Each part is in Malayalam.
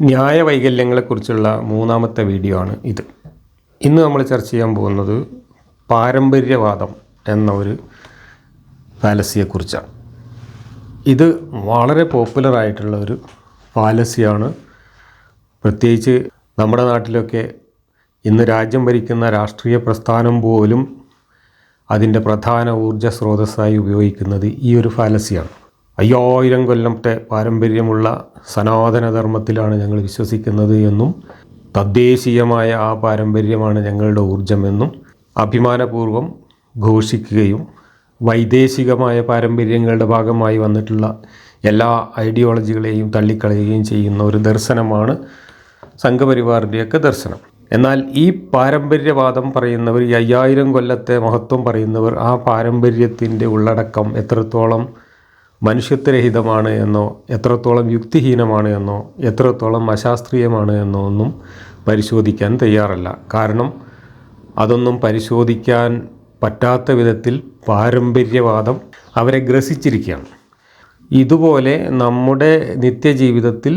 ന്യായവൈകല്യങ്ങളെക്കുറിച്ചുള്ള മൂന്നാമത്തെ വീഡിയോ ആണ് ഇത്. ഇന്ന് നമ്മൾ ചർച്ച ചെയ്യാൻ പോകുന്നത് പാരമ്പര്യവാദം എന്ന ഒരു ഫാലസിയെക്കുറിച്ചാണ് ഇത് വളരെ പോപ്പുലർ ആയിട്ടുള്ള ഒരു ഫാലസിയാണ് പ്രത്യേകിച്ച് നമ്മുടെ നാട്ടിലൊക്കെ ഇന്ന് രാജ്യം ഭരിക്കുന്ന രാഷ്ട്രീയ പ്രസ്ഥാനം പോലും അതിന്റെ പ്രധാന ഊർജ സ്രോതസ്സായി ഉപയോഗിക്കുന്നത് ഈ ഒരു ഫാലസിയാണ് അയ്യായിരം കൊല്ലത്തെ പാരമ്പര്യമുള്ള സനാതനധർമ്മത്തിലാണ് ഞങ്ങൾ വിശ്വസിക്കുന്നത് എന്നും തദ്ദേശീയമായ ആ പാരമ്പര്യമാണ് ഞങ്ങളുടെ ഊർജമെന്നും അഭിമാനപൂർവം ഘോഷിക്കുകയും വൈദേശികമായ പാരമ്പര്യങ്ങളുടെ ഭാഗമായി വന്നിട്ടുള്ള എല്ലാ ഐഡിയോളജികളെയും തള്ളിക്കളയുകയും ചെയ്യുന്ന ഒരു ദർശനമാണ് സംഘപരിവാറിന്റെയൊക്കെ ദർശനം. എന്നാൽ ഈ പാരമ്പര്യവാദം പറയുന്നവർ ഈ അയ്യായിരം കൊല്ലത്തെ മഹത്വം പറയുന്നവർ ആ പാരമ്പര്യത്തിന്റെ ഉള്ളടക്കം എത്രത്തോളം മനുഷ്യത്വരഹിതമാണ് എന്നോ എത്രത്തോളം യുക്തിഹീനമാണ് എന്നോ എത്രത്തോളം അശാസ്ത്രീയമാണ് എന്നോ ഒന്നും പരിശോധിക്കാൻ തയ്യാറല്ല. കാരണം അതൊന്നും പരിശോധിക്കാൻ പറ്റാത്ത വിധത്തിൽ പാരമ്പര്യവാദം അവരെ ഗ്രസിച്ചിരിക്കുകയാണ്. ഇതുപോലെ നമ്മുടെ നിത്യജീവിതത്തിൽ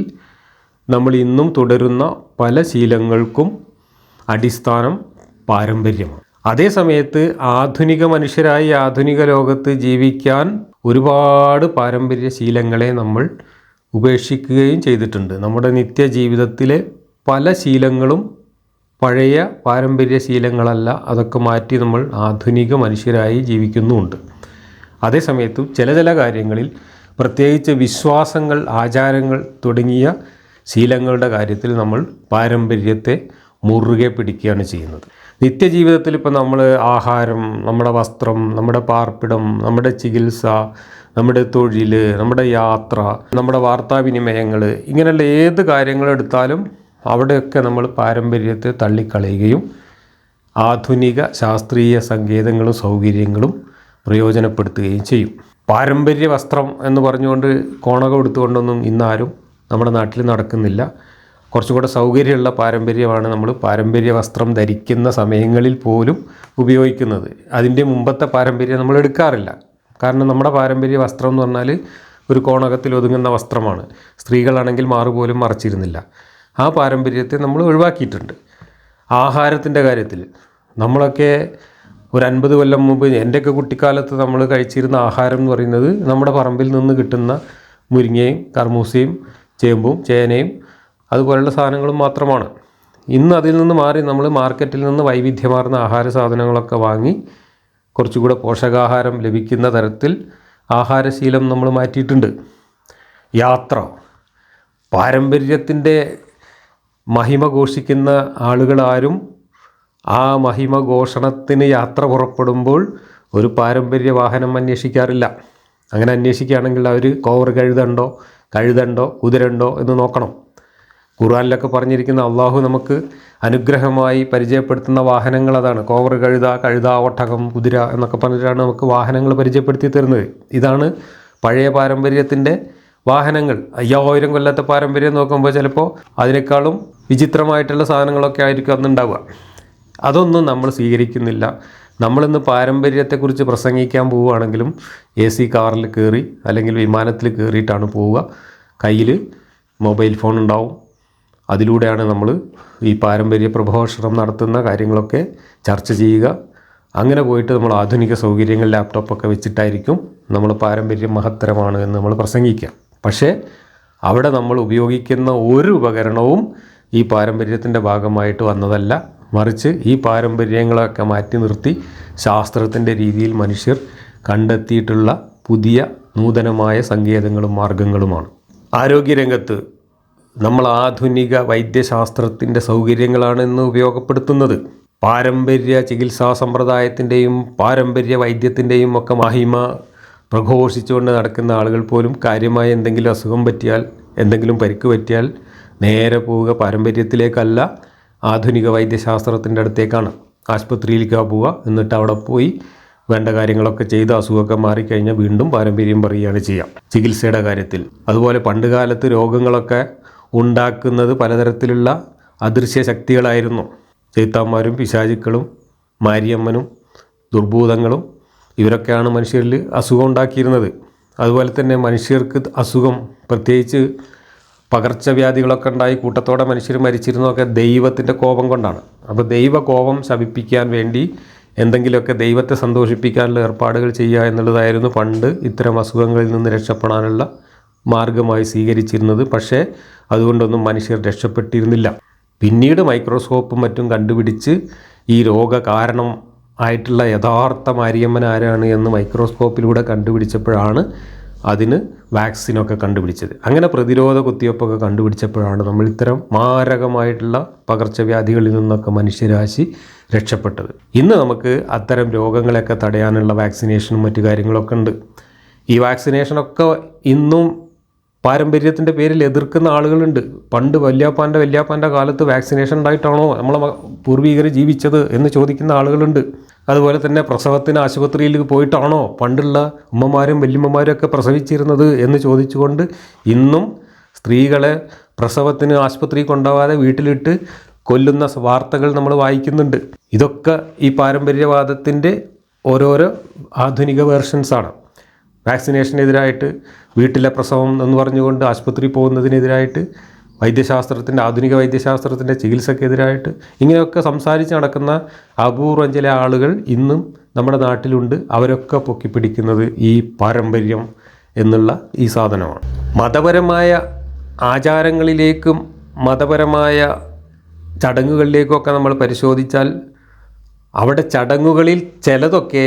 നമ്മൾ ഇന്നും തുടരുന്ന പല ശീലങ്ങൾക്കും അടിസ്ഥാനം പാരമ്പര്യമാണ്. അതേ സമയത്ത് ആധുനിക മനുഷ്യരായി ആധുനിക ലോകത്ത് ജീവിക്കാൻ ഒരുപാട് പാരമ്പര്യ ശീലങ്ങളെ നമ്മൾ ഉപേക്ഷിക്കുകയും ചെയ്തിട്ടുണ്ട്. നമ്മുടെ നിത്യജീവിതത്തിലെ പല ശീലങ്ങളും പഴയ പാരമ്പര്യ ശീലങ്ങളല്ല. അതൊക്കെ മാറ്റി നമ്മൾ ആധുനിക മനുഷ്യരായി ജീവിക്കുന്നുമുണ്ട് അതേസമയത്തും ചില ചില കാര്യങ്ങളിൽ പ്രത്യേകിച്ച് വിശ്വാസങ്ങൾ ആചാരങ്ങൾ തുടങ്ങിയ ശീലങ്ങളുടെ കാര്യത്തിൽ നമ്മൾ പാരമ്പര്യത്തെ മുറുകെ പിടിക്കുകയാണ് ചെയ്യുന്നത്. നിത്യജീവിതത്തിൽ ഇപ്പോൾ നമ്മൾ ആഹാരം നമ്മുടെ വസ്ത്രം നമ്മുടെ പാർപ്പിടം നമ്മുടെ ചികിത്സ നമ്മുടെ തൊഴിൽ നമ്മുടെ യാത്ര നമ്മുടെ വാർത്താവിനിമയങ്ങൾ ഇങ്ങനെയുള്ള ഏത് കാര്യങ്ങളെടുത്താലും അവിടെയൊക്കെ നമ്മൾ പാരമ്പര്യത്തെ തള്ളിക്കളയുകയും ആധുനിക ശാസ്ത്രീയ സങ്കേതങ്ങളും സൗകര്യങ്ങളും പ്രയോജനപ്പെടുത്തുകയും ചെയ്യും. പാരമ്പര്യ വസ്ത്രം എന്ന് പറഞ്ഞുകൊണ്ട് കോണകം എടുത്തുകൊണ്ടൊന്നും ഇന്നാരും നമ്മുടെ നാട്ടിൽ നടക്കുന്നില്ല. കുറച്ചും കൂടെ സൗകര്യമുള്ള പാരമ്പര്യമാണ് നമ്മൾ പാരമ്പര്യ വസ്ത്രം ധരിക്കുന്ന സമയങ്ങളിൽ പോലും ഉപയോഗിക്കുന്നത്. അതിന്റെ മുമ്പത്തെ പാരമ്പര്യം നമ്മൾ എടുക്കാറില്ല. കാരണം നമ്മുടെ പാരമ്പര്യ വസ്ത്രം എന്ന് പറഞ്ഞാൽ ഒരു കോണകത്തിൽ ഒതുങ്ങുന്ന വസ്ത്രമാണ്. സ്ത്രീകളാണെങ്കിൽ മാറുപോലും മറച്ചിരുന്നില്ല. ആ പാരമ്പര്യത്തെ നമ്മൾ ഒഴിവാക്കിയിട്ടുണ്ട്. ആഹാരത്തിന്റെ കാര്യത്തിൽ നമ്മളൊക്കെ ഒരു അൻപത് കൊല്ലം മുമ്പ് എന്റെയൊക്കെ കുട്ടിക്കാലത്ത് നമ്മൾ കഴിച്ചിരുന്ന ആഹാരം എന്ന് പറയുന്നത് നമ്മുടെ പറമ്പിൽ നിന്ന് കിട്ടുന്ന മുരിങ്ങയും കർമൂസയും ചേമ്പും ചേനയും അതുപോലുള്ള സാധനങ്ങളും മാത്രമാണ്. ഇന്ന് അതിൽ നിന്ന് മാറി നമ്മൾ മാർക്കറ്റിൽ നിന്ന് വൈവിധ്യമാർന്ന ആഹാര സാധനങ്ങളൊക്കെ വാങ്ങി കുറച്ചുകൂടെ പോഷകാഹാരം ലഭിക്കുന്ന തരത്തിൽ ആഹാരശീലം നമ്മൾ മാറ്റിയിട്ടുണ്ട്. യാത്ര. പാരമ്പര്യത്തിന്റെ മഹിമ ഘോഷിക്കുന്ന ആളുകളാരും ആ മഹിമ ഘോഷണത്തിന് യാത്ര പുറപ്പെടുമ്പോൾ ഒരു പാരമ്പര്യ വാഹനം അന്വേഷിക്കാറില്ല. അങ്ങനെ അന്വേഷിക്കുകയാണെങ്കിൽ അവർ കോവർ കഴുതണ്ടോ കഴുതണ്ടോ കുതിരണ്ടോ എന്ന് നോക്കണം. ഖുർആനിലൊക്കെ പറഞ്ഞിരിക്കുന്ന അള്ളാഹു നമുക്ക് അനുഗ്രഹമായി പരിചയപ്പെടുത്തുന്ന വാഹനങ്ങൾ അതാണ്. കോവർ കഴുത കഴുത ഒട്ടകം കുതിര എന്നൊക്കെ പറഞ്ഞിട്ടാണ് നമുക്ക് വാഹനങ്ങൾ പരിചയപ്പെടുത്തി തരുന്നത്. ഇതാണ് പഴയ പാരമ്പര്യത്തിന്റെ വാഹനങ്ങൾ. അയ്യായിരം കൊല്ലത്തെ പാരമ്പര്യം നോക്കുമ്പോൾ ചിലപ്പോൾ അതിനേക്കാളും വിചിത്രമായിട്ടുള്ള സാധനങ്ങളൊക്കെ ആയിരിക്കും അന്നുണ്ടാവുക അതൊന്നും നമ്മൾ സ്വീകരിക്കുന്നില്ല. നമ്മളിന്ന് പാരമ്പര്യത്തെക്കുറിച്ച് പ്രസംഗിക്കാൻ പോവുകയാണെങ്കിലും എ സി കാറിൽ കയറി അല്ലെങ്കിൽ വിമാനത്തിൽ കയറിയിട്ടാണ് പോവുക. കയ്യിൽ മൊബൈൽ ഫോൺ ഉണ്ടാവും. അതിലൂടെയാണ് നമ്മൾ ഈ പാരമ്പര്യ പ്രഭാഷണം നടത്തുന്ന കാര്യങ്ങളൊക്കെ ചർച്ച ചെയ്യുക. അങ്ങനെ പോയിട്ട് നമ്മൾ ആധുനിക സൗകര്യങ്ങൾ ലാപ്ടോപ്പൊക്കെ വെച്ചിട്ടായിരിക്കും നമ്മൾ പാരമ്പര്യം മഹത്തരമാണ് എന്ന് നമ്മൾ പ്രസംഗിക്കുക. പക്ഷേ അവിടെ നമ്മൾ ഉപയോഗിക്കുന്ന ഒരു ഉപകരണവും ഈ പാരമ്പര്യത്തിന്റെ ഭാഗമായിട്ട് വന്നതല്ല. മറിച്ച് ഈ പാരമ്പര്യങ്ങളൊക്കെ മാറ്റി നിർത്തി ശാസ്ത്രത്തിന്റെ രീതിയിൽ മനുഷ്യർ കണ്ടെത്തിയിട്ടുള്ള പുതിയ നൂതനമായ സങ്കേതങ്ങളും മാർഗങ്ങളുമാണ്. ആരോഗ്യരംഗത്ത് നമ്മൾ ആധുനിക വൈദ്യശാസ്ത്രത്തിന്റെ സൗകര്യങ്ങളാണ് ഇന്ന് ഉപയോഗപ്പെടുത്തുന്നത്. പാരമ്പര്യ ചികിത്സാ സമ്പ്രദായത്തിന്റെയും പാരമ്പര്യ വൈദ്യത്തിന്റെയും ഒക്കെ മഹിമ പ്രഘോഷിച്ചുകൊണ്ട് നടക്കുന്ന ആളുകൾ പോലും കാര്യമായ എന്തെങ്കിലും അസുഖം പറ്റിയാൽ എന്തെങ്കിലും പരിക്ക് പറ്റിയാൽ നേരെ പോവുക പാരമ്പര്യത്തിലേക്കല്ല ആധുനിക വൈദ്യശാസ്ത്രത്തിന്റെ അടുത്തേക്കാണ്. ആശുപത്രിയിലേക്ക് പോവുക എന്നിട്ട് അവിടെ പോയി വേണ്ട കാര്യങ്ങളൊക്കെ ചെയ്ത് അസുഖമൊക്കെ മാറിക്കഴിഞ്ഞാൽ വീണ്ടും പാരമ്പര്യം പറയുകയാണ് ചെയ്യുക ചികിത്സയുടെ കാര്യത്തിൽ. അതുപോലെ പണ്ട് കാലത്ത് രോഗങ്ങളൊക്കെ ഉണ്ടാക്കുന്നത് പലതരത്തിലുള്ള അദൃശ്യ ശക്തികളായിരുന്നു. ചെയ്ത്താന്മാരും പിശാചുക്കളും മാരിയമ്മനും ദുർഭൂതങ്ങളും ഇവരൊക്കെയാണ് മനുഷ്യരിൽ അസുഖം ഉണ്ടാക്കിയിരുന്നത്. അതുപോലെ തന്നെ മനുഷ്യർക്ക് അസുഖം പ്രത്യേകിച്ച് പകർച്ചവ്യാധികളൊക്കെ ഉണ്ടായി കൂട്ടത്തോടെ മനുഷ്യർ മരിച്ചിരുന്നതൊക്കെ ദൈവത്തിന്റെ കോപം കൊണ്ടാണ്. അപ്പോൾ ദൈവ കോപം ശമിപ്പിക്കാൻ വേണ്ടി എന്തെങ്കിലുമൊക്കെ ദൈവത്തെ സന്തോഷിപ്പിക്കാനുള്ള ഏർപ്പാടുകൾ ചെയ്യുക എന്നുള്ളതായിരുന്നു പണ്ട് ഇത്തരം അസുഖങ്ങളിൽ നിന്ന് രക്ഷപ്പെടാനുള്ള മാർഗമായി സ്വീകരിച്ചിരുന്നത്. പക്ഷേ അതുകൊണ്ടൊന്നും മനുഷ്യർ രക്ഷപ്പെട്ടിരുന്നില്ല. പിന്നീട് മൈക്രോസ്കോപ്പും മറ്റും കണ്ടുപിടിച്ച് ഈ രോഗ കാരണം ആയിട്ടുള്ള യഥാർത്ഥ മാരിയമ്മൻ ആരാണ് എന്ന് മൈക്രോസ്കോപ്പിലൂടെ കണ്ടുപിടിച്ചപ്പോഴാണ് അതിന് വാക്സിനൊക്കെ കണ്ടുപിടിച്ചത്. അങ്ങനെ പ്രതിരോധ കുത്തിവയ്പ്പൊക്കെ കണ്ടുപിടിച്ചപ്പോഴാണ് നമ്മൾ ഇത്തരം മാരകമായിട്ടുള്ള പകർച്ചവ്യാധികളിൽ നിന്നൊക്കെ മനുഷ്യരാശി രക്ഷപ്പെട്ടത്. ഇന്ന് നമുക്ക് അത്തരം രോഗങ്ങളെയൊക്കെ തടയാനുള്ള വാക്സിനേഷനും മറ്റു കാര്യങ്ങളൊക്കെ ഉണ്ട്. ഈ വാക്സിനേഷനൊക്കെ ഇന്നും പാരമ്പര്യത്തിന്റെ പേരിൽ എതിർക്കുന്ന ആളുകളുണ്ട്. പണ്ട് വല്യാപ്പാന്റെ വല്യാപ്പാന്റെ കാലത്ത് വാക്സിനേഷൻ ഉണ്ടായിട്ടാണോ നമ്മളെ പൂർവീകർ ജീവിച്ചത് എന്ന് ചോദിക്കുന്ന ആളുകളുണ്ട്. അതുപോലെ തന്നെ പ്രസവത്തിന് ആശുപത്രിയിൽ പോയിട്ടാണോ പണ്ടുള്ള ഉമ്മമാരും വല്യമ്മമാരും ഒക്കെ പ്രസവിച്ചിരുന്നത് എന്ന് ചോദിച്ചുകൊണ്ട് ഇന്നും സ്ത്രീകളെ പ്രസവത്തിന് ആശുപത്രി കൊണ്ടുപോകാതെ വീട്ടിലിട്ട് കൊല്ലുന്ന വാർത്തകൾ നമ്മൾ വായിക്കുന്നുണ്ട്. ഇതൊക്കെ ഈ പാരമ്പര്യവാദത്തിന്റെ ഓരോരോ ആധുനിക വേർഷൻസാണ് വാക്സിനേഷനെതിരായിട്ട് വീട്ടിലെ പ്രസവം എന്ന് പറഞ്ഞുകൊണ്ട് ആശുപത്രി പോകുന്നതിനെതിരായിട്ട് വൈദ്യശാസ്ത്രത്തിന്റെ ആധുനിക വൈദ്യശാസ്ത്രത്തിന്റെ ചികിത്സക്കെതിരായിട്ട് ഇങ്ങനെയൊക്കെ സംസാരിച്ച് നടക്കുന്ന അപൂർവം ചില ആളുകൾ ഇന്നും നമ്മുടെ നാട്ടിലുണ്ട്. അവരൊക്കെ പൊക്കിപ്പിടിക്കുന്നത് ഈ പാരമ്പര്യം എന്നുള്ള ഈ സാധനമാണ്. മതപരമായ ആചാരങ്ങളിലേക്കും മതപരമായ ചടങ്ങുകളിലേക്കുമൊക്കെ നമ്മൾ പരിശോധിച്ചാൽ അവിടെ ചടങ്ങുകളിൽ ചിലതൊക്കെ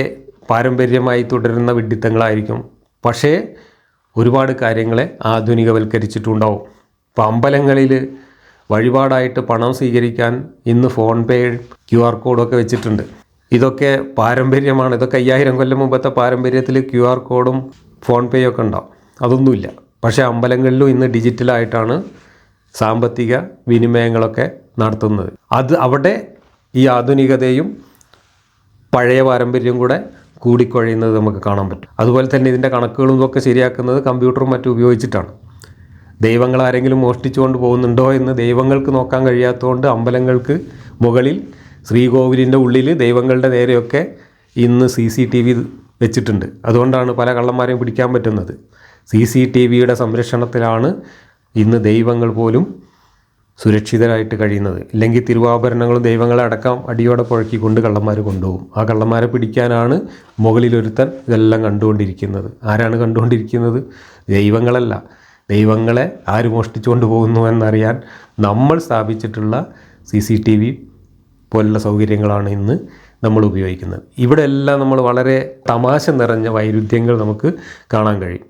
പാരമ്പര്യമായി തുടരുന്ന വിഡിത്തങ്ങളായിരിക്കും. പക്ഷേ ഒരുപാട് കാര്യങ്ങളെ ആധുനികവൽക്കരിച്ചിട്ടുണ്ടാവും. ഇപ്പോൾ അമ്പലങ്ങളിൽ വഴിപാടായിട്ട് പണം സ്വീകരിക്കാൻ ഇന്ന് ഫോൺ പേ ക്യു ആർ കോഡൊക്കെ വെച്ചിട്ടുണ്ട്. ഇതൊക്കെ പാരമ്പര്യമാണ്. ഇതൊക്കെ അയ്യായിരം കൊല്ലം മുമ്പത്തെ പാരമ്പര്യത്തിൽ ക്യു ആർ കോഡും ഫോൺ പേയൊക്കെ ഉണ്ടാവും. അതൊന്നുമില്ല. പക്ഷേ അമ്പലങ്ങളിലും ഇന്ന് ഡിജിറ്റലായിട്ടാണ് സാമ്പത്തിക വിനിമയങ്ങളൊക്കെ നടത്തുന്നത്. അത് അവിടെ ഈ ആധുനികതയും പഴയ പാരമ്പര്യവും കൂടെ കൂടിക്കുഴയുന്നത് നമുക്ക് കാണാൻ പറ്റും. അതുപോലെ തന്നെ ഇതിന്റെ കണക്കുകളും ഇതൊക്കെ ശരിയാക്കുന്നത് കമ്പ്യൂട്ടറും മറ്റും ഉപയോഗിച്ചിട്ടാണ്. ദൈവങ്ങൾ ആരെങ്കിലും മോഷ്ടിച്ചുകൊണ്ട് പോകുന്നുണ്ടോ എന്ന് ദൈവങ്ങൾക്ക് നോക്കാൻ കഴിയാത്തതുകൊണ്ട് അമ്പലങ്ങൾക്ക് മുകളിൽ ശ്രീകോവിലിന്റെ ഉള്ളിൽ ദൈവങ്ങളുടെ നേരെയൊക്കെ ഇന്ന് സി സി ടി വി വെച്ചിട്ടുണ്ട്. അതുകൊണ്ടാണ് പല കള്ളന്മാരെയും പിടിക്കാൻ പറ്റുന്നത്. സി സി ടി വിയുടെ സംരക്ഷണത്തിലാണ് ഇന്ന് ദൈവങ്ങൾ പോലും സുരക്ഷിതരായിട്ട് കഴിയുന്നത്. ഇല്ലെങ്കിൽ തിരുവാഭരണങ്ങളും ദൈവങ്ങളെ അടക്കം അടിയോടെ പുഴക്കിക്കൊണ്ട് കള്ളന്മാർ കൊണ്ടുപോകും. ആ കള്ളന്മാരെ പിടിക്കാനാണ് മുകളിലൊരുത്തൻ ഇതെല്ലാം കണ്ടുകൊണ്ടിരിക്കുന്നത്. ആരാണ് കണ്ടുകൊണ്ടിരിക്കുന്നത്? ദൈവങ്ങളല്ല. ദൈവങ്ങളെ ആര് മോഷ്ടിച്ചുകൊണ്ട് പോകുന്നു എന്നറിയാൻ നമ്മൾ സ്ഥാപിച്ചിട്ടുള്ള സി സി ടി വി പോലുള്ള സൗകര്യങ്ങളാണ് ഇന്ന് നമ്മൾ ഉപയോഗിക്കുന്നത്. ഇവിടെ എല്ലാം നമ്മൾ വളരെ തമാശ നിറഞ്ഞ വൈരുദ്ധ്യങ്ങൾ നമുക്ക് കാണാൻ കഴിയും.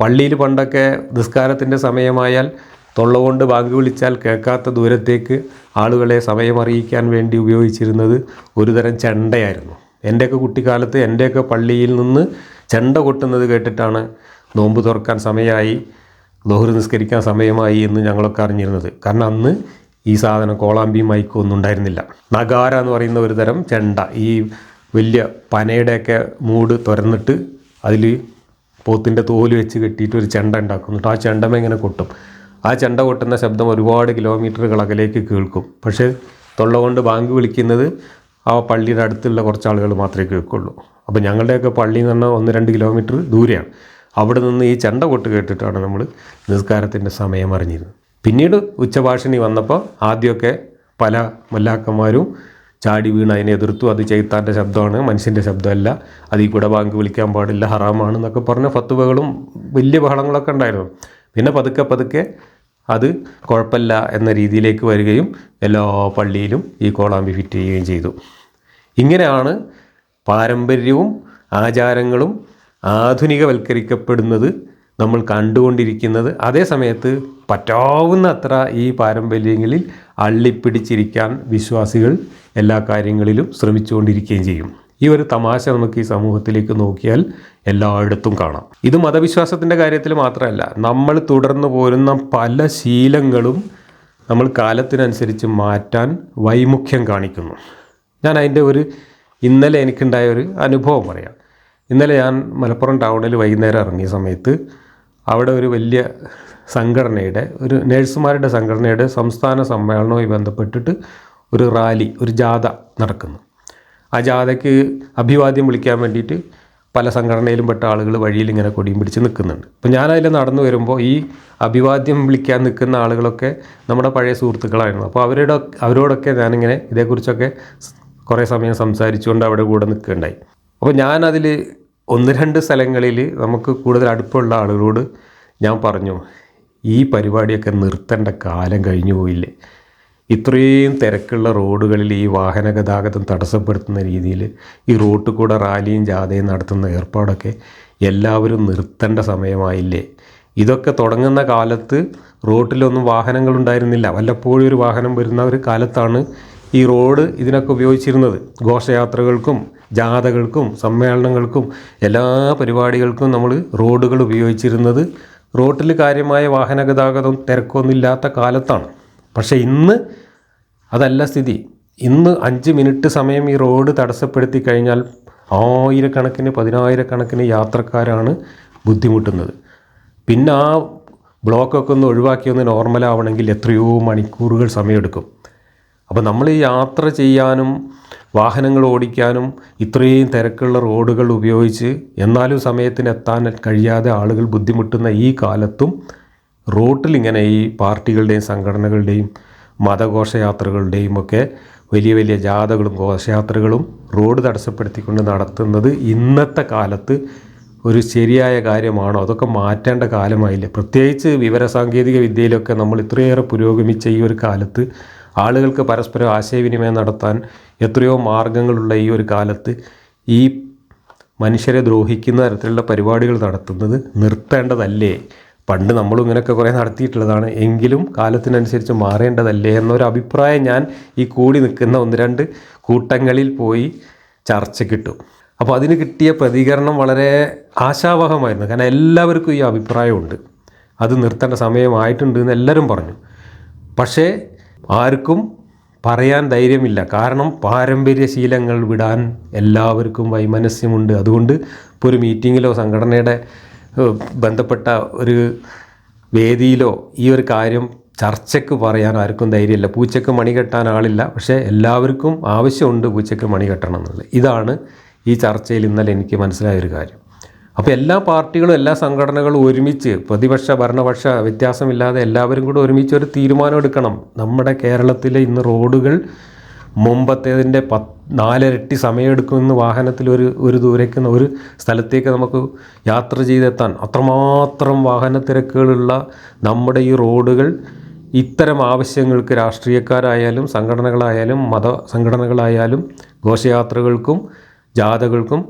പള്ളിയിൽ പണ്ടൊക്കെ നിസ്കാരത്തിന്റെ സമയമായാൽ തൊള്ളകൊണ്ട് ബാങ്ക് വിളിച്ചാൽ കേൾക്കാത്ത ദൂരത്തേക്ക് ആളുകളെ സമയമറിയിക്കാൻ വേണ്ടി ഉപയോഗിച്ചിരുന്നത് ഒരുതരം ചെണ്ടയായിരുന്നു. എന്റെയൊക്കെ കുട്ടിക്കാലത്ത് എന്റെയൊക്കെ പള്ളിയിൽ നിന്ന് ചെണ്ട കൊട്ടുന്നത് കേട്ടിട്ടാണ് നോമ്പ് തുറക്കാൻ സമയമായി ലോഹർ നിസ്കരിക്കാൻ സമയമായി എന്ന് ഞങ്ങളൊക്കെ അറിഞ്ഞിരുന്നത്. കാരണം അന്ന് ഈ സാധനം കോളാമ്പി മൈക്കോ ഒന്നും ഉണ്ടായിരുന്നില്ല. നഗാര എന്ന് പറയുന്ന ഒരു തരം ചെണ്ട ഈ വലിയ പനയുടെയൊക്കെ മൂട് തുറന്നിട്ട് അതിൽ പോത്തിന്റെ തോൽ വെച്ച് കെട്ടിയിട്ട് ഒരു ചെണ്ട ഉണ്ടാക്കും ആ ചെണ്ടമ ഇങ്ങനെ കൊട്ടും. ആ ചെണ്ട കൊട്ടുന്ന ശബ്ദം ഒരുപാട് കിലോമീറ്ററുകൾ അകലേക്ക് കേൾക്കും. പക്ഷേ തൊള്ള കൊണ്ട് ബാങ്ക് വിളിക്കുന്നത് ആ പള്ളിയുടെ അടുത്തുള്ള കുറച്ച് ആളുകൾ മാത്രമേ കേൾക്കുള്ളൂ. അപ്പോൾ ഞങ്ങളുടെയൊക്കെ പള്ളി എന്ന് പറഞ്ഞാൽ ഒന്ന് രണ്ട് കിലോമീറ്റർ ദൂരെയാണ്. അവിടെ നിന്ന് ഈ ചെണ്ട കൊട്ട് കേട്ടിട്ടാണ് നമ്മൾ നിസ്കാരത്തിന്റെ സമയം അറിഞ്ഞിരുന്നത്. പിന്നീട് ഉച്ചഭാഷിണി വന്നപ്പോൾ ആദ്യമൊക്കെ പല മല്ലാക്കന്മാരും ചാടി വീണ് അതിനെ എതിർത്തു. അത് ചെയ്ത്താന്റെ ശബ്ദമാണ് മനുഷ്യന്റെ ശബ്ദമല്ല. അതിൽ കൂടെ ബാങ്ക് വിളിക്കാൻ പാടില്ല ഹറാമാണ് എന്നൊക്കെ പറഞ്ഞ ഫത്തുവകളും വലിയ ബഹളങ്ങളൊക്കെ ഉണ്ടായിരുന്നു. പിന്നെ പതുക്കെ പതുക്കെ അത് കുഴപ്പമില്ല എന്ന രീതിയിലേക്ക് വരികയും എല്ലാ പള്ളിയിലും ഈ കോളാമ്പി ഫിറ്റ് ചെയ്യുകയും ചെയ്തു. ഇങ്ങനെയാണ് പാരമ്പര്യവും ആചാരങ്ങളും ആധുനികവൽക്കരിക്കപ്പെടുന്നത് നമ്മൾ കണ്ടുകൊണ്ടിരിക്കുന്നത്. അതേ സമയത്ത് പറ്റാവുന്ന അത്ര ഈ പാരമ്പര്യങ്ങളിൽ അള്ളിപ്പിടിച്ചിരിക്കാൻ വിശ്വാസികൾ എല്ലാ കാര്യങ്ങളിലും ശ്രമിച്ചുകൊണ്ടിരിക്കുകയും ചെയ്യും. ഈ ഒരു തമാശ നമുക്ക് ഈ സമൂഹത്തിലേക്ക് നോക്കിയാൽ എല്ലായിടത്തും കാണാം. ഇത് മതവിശ്വാസത്തിന്റെ കാര്യത്തിൽ മാത്രമല്ല നമ്മൾ തുടർന്നു പോരുന്ന പല ശീലങ്ങളും നമ്മൾ കാലത്തിനനുസരിച്ച് മാറ്റാൻ വൈമുഖ്യം കാണിക്കുന്നു. ഞാൻ അതിന്റെ ഒരു ഇന്നലെ എനിക്കുണ്ടായ ഒരു അനുഭവം പറയാം. ഇന്നലെ ഞാൻ മലപ്പുറം ടൗണിൽ വൈകുന്നേരം ഇറങ്ങിയ സമയത്ത് അവിടെ ഒരു വലിയ സംഘടനയുടെ ഒരു നഴ്സുമാരുടെ സംഘടനയുടെ സംസ്ഥാന സമ്മേളനവുമായി ബന്ധപ്പെട്ടിട്ട് ഒരു റാലി ഒരു ജാഥ നടക്കുന്നു. ആ ജാഥയ്ക്ക് അഭിവാദ്യം വിളിക്കാൻ വേണ്ടിയിട്ട് പല സംഘടനയിലും പെട്ട ആളുകൾ വഴിയിൽ ഇങ്ങനെ കൊടിയും പിടിച്ച് നിൽക്കുന്നുണ്ട്. അപ്പോൾ ഞാനതിൽ നടന്നു വരുമ്പോൾ ഈ അഭിവാദ്യം വിളിക്കാൻ നിൽക്കുന്ന ആളുകളൊക്കെ നമ്മുടെ പഴയ സുഹൃത്തുക്കളായിരുന്നു. അപ്പോൾ അവരുടെ അവരോടൊക്കെ ഞാനിങ്ങനെ ഇതേക്കുറിച്ചൊക്കെ കുറേ സമയം സംസാരിച്ചുകൊണ്ട് അവിടെ കൂടെ നിൽക്കുകയുണ്ടായി. അപ്പോൾ ഞാനതിൽ ഒന്ന് രണ്ട് സ്ഥലങ്ങളിൽ നമുക്ക് കൂടുതൽ അടുപ്പമുള്ള ആളുകളോട് ഞാൻ പറഞ്ഞു ഈ പരിപാടിയൊക്കെ നിർത്തേണ്ട കാലം കഴിഞ്ഞു പോയില്ലേ? ഇത്രയും തിരക്കുള്ള റോഡുകളിൽ ഈ വാഹന ഗതാഗതം തടസ്സപ്പെടുത്തുന്ന രീതിയിൽ ഈ റോട്ടിൽ കൂടെ റാലിയും ജാഥയും നടത്തുന്ന ഏർപ്പാടൊക്കെ എല്ലാവരും നിർത്തേണ്ട സമയമായില്ലേ? ഇതൊക്കെ തുടങ്ങുന്ന കാലത്ത് റോട്ടിലൊന്നും വാഹനങ്ങളുണ്ടായിരുന്നില്ല വല്ലപ്പോഴും ഒരു വാഹനം വരുന്ന ഒരു കാലത്താണ് ഈ റോഡ് ഇതിനൊക്കെ ഉപയോഗിച്ചിരുന്നത്. ഘോഷയാത്രകൾക്കും ജാഥകൾക്കും സമ്മേളനങ്ങൾക്കും എല്ലാ പരിപാടികൾക്കും നമ്മൾ റോഡുകൾ ഉപയോഗിച്ചിരുന്നത്. റോട്ടിൽ കാര്യമായ വാഹന ഗതാഗതം തിരക്കൊന്നുമില്ലാത്ത കാലത്താണ്. പക്ഷേ ഇന്ന് അതല്ല സ്ഥിതി. ഇന്ന് അഞ്ച് മിനിറ്റ് സമയം ഈ റോഡ് തടസ്സപ്പെടുത്തി കഴിഞ്ഞാൽ ആയിരക്കണക്കിന് പതിനായിരക്കണക്കിന് യാത്രക്കാരാണ് ബുദ്ധിമുട്ടുന്നത്. പിന്നെ ആ ബ്ലോക്കൊക്കെ ഒന്ന് ഒഴിവാക്കി ഒന്ന് നോർമലാവണമെങ്കിൽ എത്രയോ മണിക്കൂറുകൾ സമയമെടുക്കും. അപ്പോൾ നമ്മൾ ഈ യാത്ര ചെയ്യാനും വാഹനങ്ങൾ ഓടിക്കാനും ഇത്രയും തിരക്കുള്ള റോഡുകൾ ഉപയോഗിച്ച് എന്നാലും സമയത്തിന് എത്താൻ കഴിയാതെ ആളുകൾ ബുദ്ധിമുട്ടുന്ന ഈ കാലത്തും റോട്ടിൽ ഇങ്ങനെ ഈ പാർട്ടികളുടെയും സംഘടനകളുടെയും മതഘോഷയാത്രകളുടെയും ഒക്കെ വലിയ വലിയ ജാഥകളും ഘോഷയാത്രകളും റോഡ് തടസ്സപ്പെടുത്തിക്കൊണ്ട് നടത്തുന്നത് ഇന്നത്തെ കാലത്ത് ഒരു ശരിയായ കാര്യമാണോ? അതൊക്കെ മാറ്റേണ്ട കാലമായില്ലേ? പ്രത്യേകിച്ച് വിവരസാങ്കേതിക വിദ്യയിലൊക്കെ നമ്മൾ ഇത്രയേറെ പുരോഗമിച്ച ഈ ഒരു കാലത്ത് ആളുകൾക്ക് പരസ്പരം ആശയവിനിമയം നടത്താൻ എത്രയോ മാർഗങ്ങളുള്ള ഈ ഒരു കാലത്ത് ഈ മനുഷ്യരെ ദ്രോഹിക്കുന്ന തരത്തിലുള്ള പരിപാടികൾ നടത്തുന്നത് നിർത്തേണ്ടതല്ലേ? പണ്ട് നമ്മളും ഇങ്ങനെയൊക്കെ കുറേ നടത്തിയിട്ടുള്ളതാണ്. എങ്കിലും കാലത്തിനനുസരിച്ച് മാറേണ്ടതല്ലേ എന്നൊരു അഭിപ്രായം ഞാൻ ഈ കൂടി നിൽക്കുന്ന ഒന്ന് രണ്ട് കൂട്ടങ്ങളിൽ പോയി ചർച്ച കിട്ടും അപ്പോൾ അതിന് കിട്ടിയ പ്രതികരണം വളരെ ആശാവഹമായിരുന്നു. കാരണം എല്ലാവർക്കും ഈ അഭിപ്രായമുണ്ട്. അത് നിർത്തേണ്ട സമയമായിട്ടുണ്ട് എന്ന് എല്ലാവരും പറഞ്ഞു. പക്ഷേ ആർക്കും പറയാൻ ധൈര്യമില്ല. കാരണം പാരമ്പര്യ ശീലങ്ങൾ വിടാൻ എല്ലാവർക്കും വൈമനസ്യമുണ്ട്. അതുകൊണ്ട് ഇപ്പോൾ ഒരു മീറ്റിങ്ങിലോ സംഘടനയുടെ ബന്ധപ്പെട്ട ഒരു വേദിയിലോ ഈ ഒരു കാര്യം ചർച്ചയ്ക്ക് പറയാൻ ആർക്കും ധൈര്യമില്ല. പൂച്ചയ്ക്ക് മണി കെട്ടാൻ ആളില്ല. പക്ഷേ എല്ലാവർക്കും ആവശ്യമുണ്ട് പൂച്ചയ്ക്ക് മണി കെട്ടണം എന്നുള്ളത്. ഇതാണ് ഈ ചർച്ചയിൽ ഇന്നലെ എനിക്ക് മനസ്സിലായൊരു കാര്യം. അപ്പോൾ എല്ലാ പാർട്ടികളും എല്ലാ സംഘടനകളും ഒരുമിച്ച് പ്രതിപക്ഷ ഭരണപക്ഷ വ്യത്യാസമില്ലാതെ എല്ലാവരും കൂടെ ഒരുമിച്ച് ഒരു തീരുമാനം എടുക്കണം. നമ്മുടെ കേരളത്തിലെ ഇന്ന് റോഡുകൾ മുമ്പത്തേതിന്റെ പത്ത് നാലിരട്ടി സമയമെടുക്കുമെന്ന് വാഹനത്തിൽ ഒരു ഒരു ദൂരേക്ക് ഒരു സ്ഥലത്തേക്ക് നമുക്ക് യാത്ര ചെയ്തെത്താൻ അത്രമാത്രം വാഹന തിരക്കുകളുള്ള നമ്മുടെ ഈ റോഡുകൾ ഇത്തരം ആവശ്യങ്ങൾക്ക് രാഷ്ട്രീയക്കാരായാലും സംഘടനകളായാലും മത സംഘടനകളായാലും ഘോഷയാത്രകൾക്കും ജാഥകൾക്കും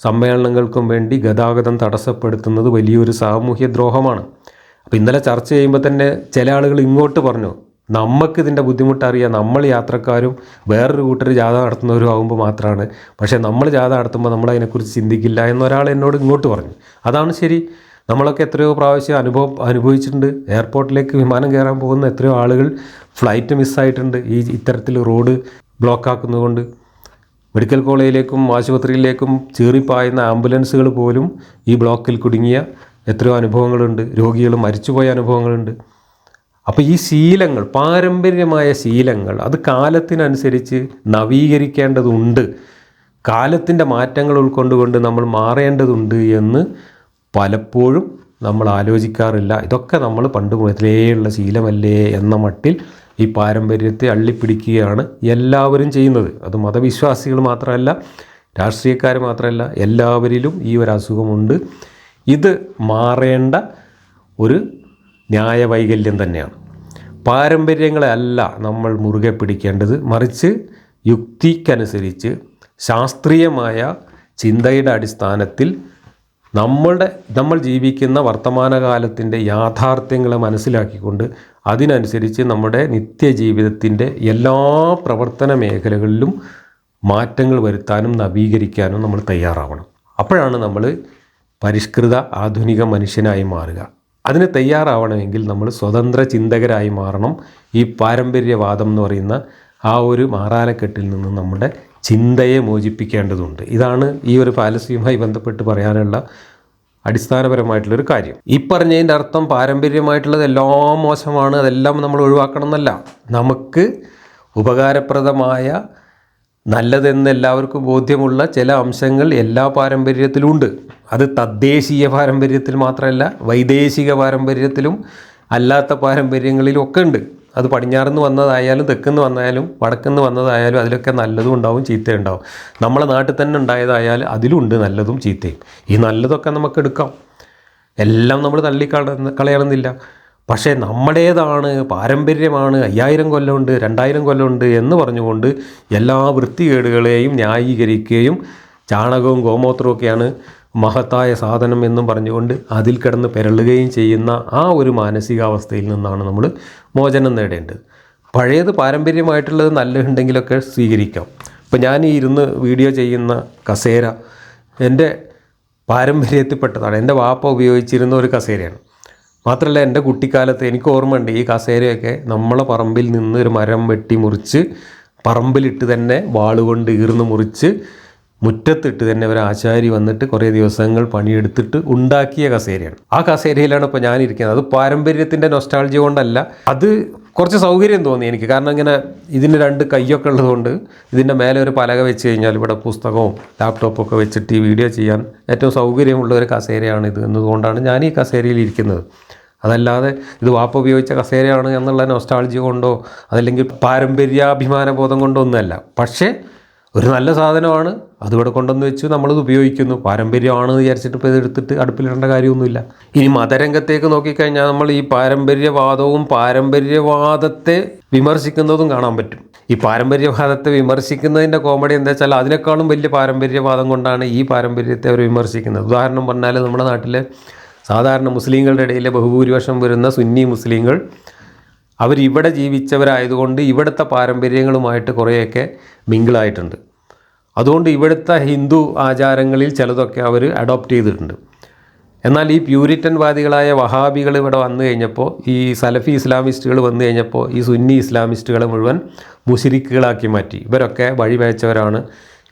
സമ്മേളനങ്ങൾക്കും വേണ്ടി ഗതാഗതം തടസ്സപ്പെടുത്തുന്നത് വലിയൊരു സാമൂഹ്യ ദ്രോഹമാണ് അപ്പോൾ ഇന്നലെ ചർച്ച ചെയ്യുമ്പോൾ തന്നെ ചില ആളുകൾ ഇങ്ങോട്ട് പറഞ്ഞു നമുക്ക് ഇതിന്റെ ബുദ്ധിമുട്ടറിയാം നമ്മൾ യാത്രക്കാരും വേറൊരു കൂട്ടർ ജാഥ നടത്തുന്നവരും ആകുമ്പോൾ മാത്രമാണ് പക്ഷേ നമ്മൾ ജാഥ നടത്തുമ്പോൾ നമ്മൾ അതിനെക്കുറിച്ച് ചിന്തിക്കില്ല എന്നൊരാൾ എന്നോട് ഇങ്ങോട്ട് പറഞ്ഞു. അതാണ് ശരി. നമ്മളൊക്കെ എത്രയോ പ്രാവശ്യം അനുഭവം അനുഭവിച്ചിട്ടുണ്ട്. എയർപോർട്ടിലേക്ക് വിമാനം കയറാൻ പോകുന്ന എത്രയോ ആളുകൾ ഫ്ലൈറ്റ് മിസ്സായിട്ടുണ്ട്. ഈ ഇത്തരത്തിൽ റോഡ് ബ്ലോക്ക് ആക്കുന്നതുകൊണ്ട് മെഡിക്കൽ കോളേജിലേക്കും ആശുപത്രിയിലേക്കും ചീറിപ്പായുന്ന ആംബുലൻസുകൾ പോലും ഈ ബ്ലോക്കിൽ കുടുങ്ങിയ എത്രയോ അനുഭവങ്ങളുണ്ട്. രോഗികൾ മരിച്ചുപോയ അനുഭവങ്ങളുണ്ട്. അപ്പോൾ ഈ ശീലങ്ങൾ പാരമ്പര്യമായ ശീലങ്ങൾ അത് കാലത്തിനനുസരിച്ച് നവീകരിക്കേണ്ടതുണ്ട്. കാലത്തിന്റെ മാറ്റങ്ങൾ ഉൾക്കൊണ്ടുകൊണ്ട് നമ്മൾ മാറേണ്ടതുണ്ട് എന്ന് പലപ്പോഴും നമ്മൾ ആലോചിക്കാറില്ല. ഇതൊക്കെ നമ്മൾ പണ്ട് മുതലേയുള്ള ശീലമല്ലേ എന്ന മട്ടിൽ ഈ പാരമ്പര്യത്തെ അള്ളിപ്പിടിക്കുകയാണ് എല്ലാവരും ചെയ്യുന്നത്. അത് മതവിശ്വാസികൾ മാത്രമല്ല രാഷ്ട്രീയക്കാർ മാത്രമല്ല എല്ലാവരിലും ഈ ഒരു അസുഖമുണ്ട്. ഇത് മാറേണ്ട ഒരു ന്യായവൈകല്യം തന്നെയാണ്. പാരമ്പര്യങ്ങളെ അല്ല നമ്മൾ മുറുകെ പിടിക്കേണ്ടത്. മറിച്ച് യുക്തിക്കനുസരിച്ച് ശാസ്ത്രീയമായ ചിന്തയുടെ അടിസ്ഥാനത്തിൽ നമ്മളുടെ നമ്മൾ ജീവിക്കുന്ന വർത്തമാനകാലത്തിന്റെ യാഥാർത്ഥ്യങ്ങളെ മനസ്സിലാക്കിക്കൊണ്ട് അതിനനുസരിച്ച് നമ്മുടെ നിത്യജീവിതത്തിന്റെ എല്ലാ പ്രവർത്തന മേഖലകളിലും മാറ്റങ്ങൾ വരുത്താനും നവീകരിക്കാനും നമ്മൾ തയ്യാറാവണം. അപ്പോഴാണ് നമ്മൾ പരിഷ്കൃത ആധുനിക മനുഷ്യനായി മാറുക. അതിന് തയ്യാറാവണമെങ്കിൽ നമ്മൾ സ്വതന്ത്ര ചിന്തകരായി മാറണം. ഈ പാരമ്പര്യവാദം എന്ന് പറയുന്ന ആ ഒരു മാറാലക്കെട്ടിൽ നിന്ന് നമ്മുടെ ചിന്തയെ മോചിപ്പിക്കേണ്ടതുണ്ട്. ഇതാണ് ഈ ഒരു പാലസിയുമായി ബന്ധപ്പെട്ട് പറയാനുള്ള അടിസ്ഥാനപരമായിട്ടുള്ളൊരു കാര്യം. ഈ പറഞ്ഞതിന്റെ അർത്ഥം പാരമ്പര്യമായിട്ടുള്ളത് എല്ലാം മോശമാണ് അതെല്ലാം നമ്മൾ ഒഴിവാക്കണം എന്നല്ല നമുക്ക് ഉപകാരപ്രദമായ നല്ലതെന്ന് എല്ലാവർക്കും ബോധ്യമുള്ള ചില അംശങ്ങൾ എല്ലാ പാരമ്പര്യത്തിലും ഉണ്ട് അത് തദ്ദേശീയ പാരമ്പര്യത്തിൽ മാത്രമല്ല വൈദേശിക പാരമ്പര്യത്തിലും അല്ലാത്ത പാരമ്പര്യങ്ങളിലും ഒക്കെ ഉണ്ട്. അത് പടിഞ്ഞാറുനിന്ന് വന്നതായാലും തെക്കുനിന്ന് വന്നായാലും വടക്കുനിന്ന് വന്നതായാലും അതിലൊക്കെ നല്ലതും ഉണ്ടാവും ചീത്തയും ഉണ്ടാവും. നമ്മളെ നാട്ടിൽ തന്നെ ഉണ്ടായതായാൽ അതിലുണ്ട് നല്ലതും ചീത്തയും. ഈ നല്ലതൊക്കെ നമുക്ക് എടുക്കാം. എല്ലാം നമ്മൾ തള്ളിക്കള കളയണമെന്നില്ല. പക്ഷേ നമ്മുടേതാണ് പാരമ്പര്യമാണ് അയ്യായിരം കൊല്ലമുണ്ട് രണ്ടായിരം കൊല്ലമുണ്ട് എന്ന് പറഞ്ഞുകൊണ്ട് എല്ലാ വൃത്തികേടുകളെയും ന്യായീകരിക്കുകയും ചാണകവും ഗോമൂത്രവും ഒക്കെയാണ് മഹത്തായ സാധനം എന്നും പറഞ്ഞുകൊണ്ട് അതിൽ കിടന്ന് പെരളുകയും ചെയ്യുന്ന ആ ഒരു മാനസികാവസ്ഥയിൽ നിന്നാണ് നമ്മൾ മോചനം നേടേണ്ടത്. പഴയത് പാരമ്പര്യമായിട്ടുള്ളത് നല്ലതുണ്ടെങ്കിലൊക്കെ സ്വീകരിക്കാം. ഇപ്പം ഞാൻ ഈ ഇരുന്ന് വീഡിയോ ചെയ്യുന്ന കസേര എന്റെ പാരമ്പര്യത്തിൽപ്പെട്ടതാണ്. എന്റെ വാപ്പ ഉപയോഗിച്ചിരുന്ന ഒരു കസേരയാണ്. മാത്രമല്ല എന്റെ കുട്ടിക്കാലത്ത് എനിക്ക് ഓർമ്മയുണ്ട് ഈ കസേരയൊക്കെ നമ്മളെ പറമ്പിൽ നിന്ന് ഒരു മരം വെട്ടി മുറിച്ച് പറമ്പിലിട്ട് തന്നെ വാളുകൊണ്ട് ഈർന്ന് മുറിച്ച് മുറ്റത്തിട്ട് തന്നെ ഒരു ആശാരി വന്നിട്ട് കുറേ ദിവസങ്ങൾ പണിയെടുത്തിട്ട് ഉണ്ടാക്കിയ കസേരയാണ്. ആ കസേരയിലാണ് ഇപ്പോൾ ഞാനിരിക്കുന്നത്. അത് പാരമ്പര്യത്തിന്റെ നൊസ്റ്റാൾജി കൊണ്ടല്ല. അത് കുറച്ച് സൗകര്യം തോന്നി എനിക്ക്. കാരണം ഇങ്ങനെ ഇതിന് രണ്ട് കൈയൊക്കെ ഉള്ളതുകൊണ്ട് ഇതിന്റെ മേലെ ഒരു പലക വെച്ച് കഴിഞ്ഞാൽ ഇവിടെ പുസ്തകവും ലാപ്ടോപ്പൊക്കെ വെച്ചിട്ട് ഈ വീഡിയോ ചെയ്യാൻ ഏറ്റവും സൗകര്യമുള്ള ഒരു കസേരയാണ് ഇത് എന്നതുകൊണ്ടാണ് ഞാൻ ഈ കസേരയിൽ ഇരിക്കുന്നത്. അതല്ലാതെ ഇത് വാപ്പ ഉപയോഗിച്ച കസേരയാണ് എന്നുള്ള നൊസ്റ്റാൾജി കൊണ്ടോ അതല്ലെങ്കിൽ പാരമ്പര്യാഭിമാന ബോധം കൊണ്ടോ ഒന്നുമല്ല. പക്ഷേ ഒരു നല്ല സാധനമാണ്. അതിവിടെ കൊണ്ടുവന്ന് വെച്ച് നമ്മളത് ഉപയോഗിക്കുന്നു. പാരമ്പര്യമാണ് വിചാരിച്ചിട്ട് ഇപ്പോൾ ഇതെടുത്തിട്ട് അടുപ്പിലിടേണ്ട കാര്യമൊന്നുമില്ല. ഇനി മതരംഗത്തേക്ക് നോക്കിക്കഴിഞ്ഞാൽ നമ്മൾ ഈ പാരമ്പര്യവാദവും പാരമ്പര്യവാദത്തെ വിമർശിക്കുന്നതും കാണാൻ പറ്റും. ഈ പാരമ്പര്യവാദത്തെ വിമർശിക്കുന്നതിന്റെ കോമഡി എന്താ വെച്ചാൽ അതിനേക്കാളും വലിയ പാരമ്പര്യവാദം കൊണ്ടാണ് ഈ പാരമ്പര്യത്തെ അവർ വിമർശിക്കുന്നത്. ഉദാഹരണം പറഞ്ഞാൽ നമ്മുടെ നാട്ടിലെ സാധാരണ മുസ്ലിങ്ങളുടെ ഇടയിലെ ബഹുഭൂരിപക്ഷം വരുന്ന സുന്നി മുസ്ലിങ്ങൾ അവരിവിടെ ജീവിച്ചവരായതുകൊണ്ട് ഇവിടുത്തെ പാരമ്പര്യങ്ങളുമായിട്ട് കുറേയൊക്കെ മിങ്കിളായിട്ടുണ്ട്. അതുകൊണ്ട് ഇവിടുത്തെ ഹിന്ദു ആചാരങ്ങളിൽ ചിലതൊക്കെ അവർ അഡോപ്റ്റ് ചെയ്തിട്ടുണ്ട്. എന്നാൽ ഈ പ്യൂരിറ്റൻവാദികളായ വഹാബികൾ ഇവിടെ വന്നു കഴിഞ്ഞപ്പോൾ ഈ സലഫി ഇസ്ലാമിസ്റ്റുകൾ വന്നു കഴിഞ്ഞപ്പോൾ ഈ സുന്നി ഇസ്ലാമിസ്റ്റുകളെ മുഴുവൻ മുഷിരിക്കുകളാക്കി മാറ്റി. ഇവരൊക്കെ വഴിവെച്ചവരാണ്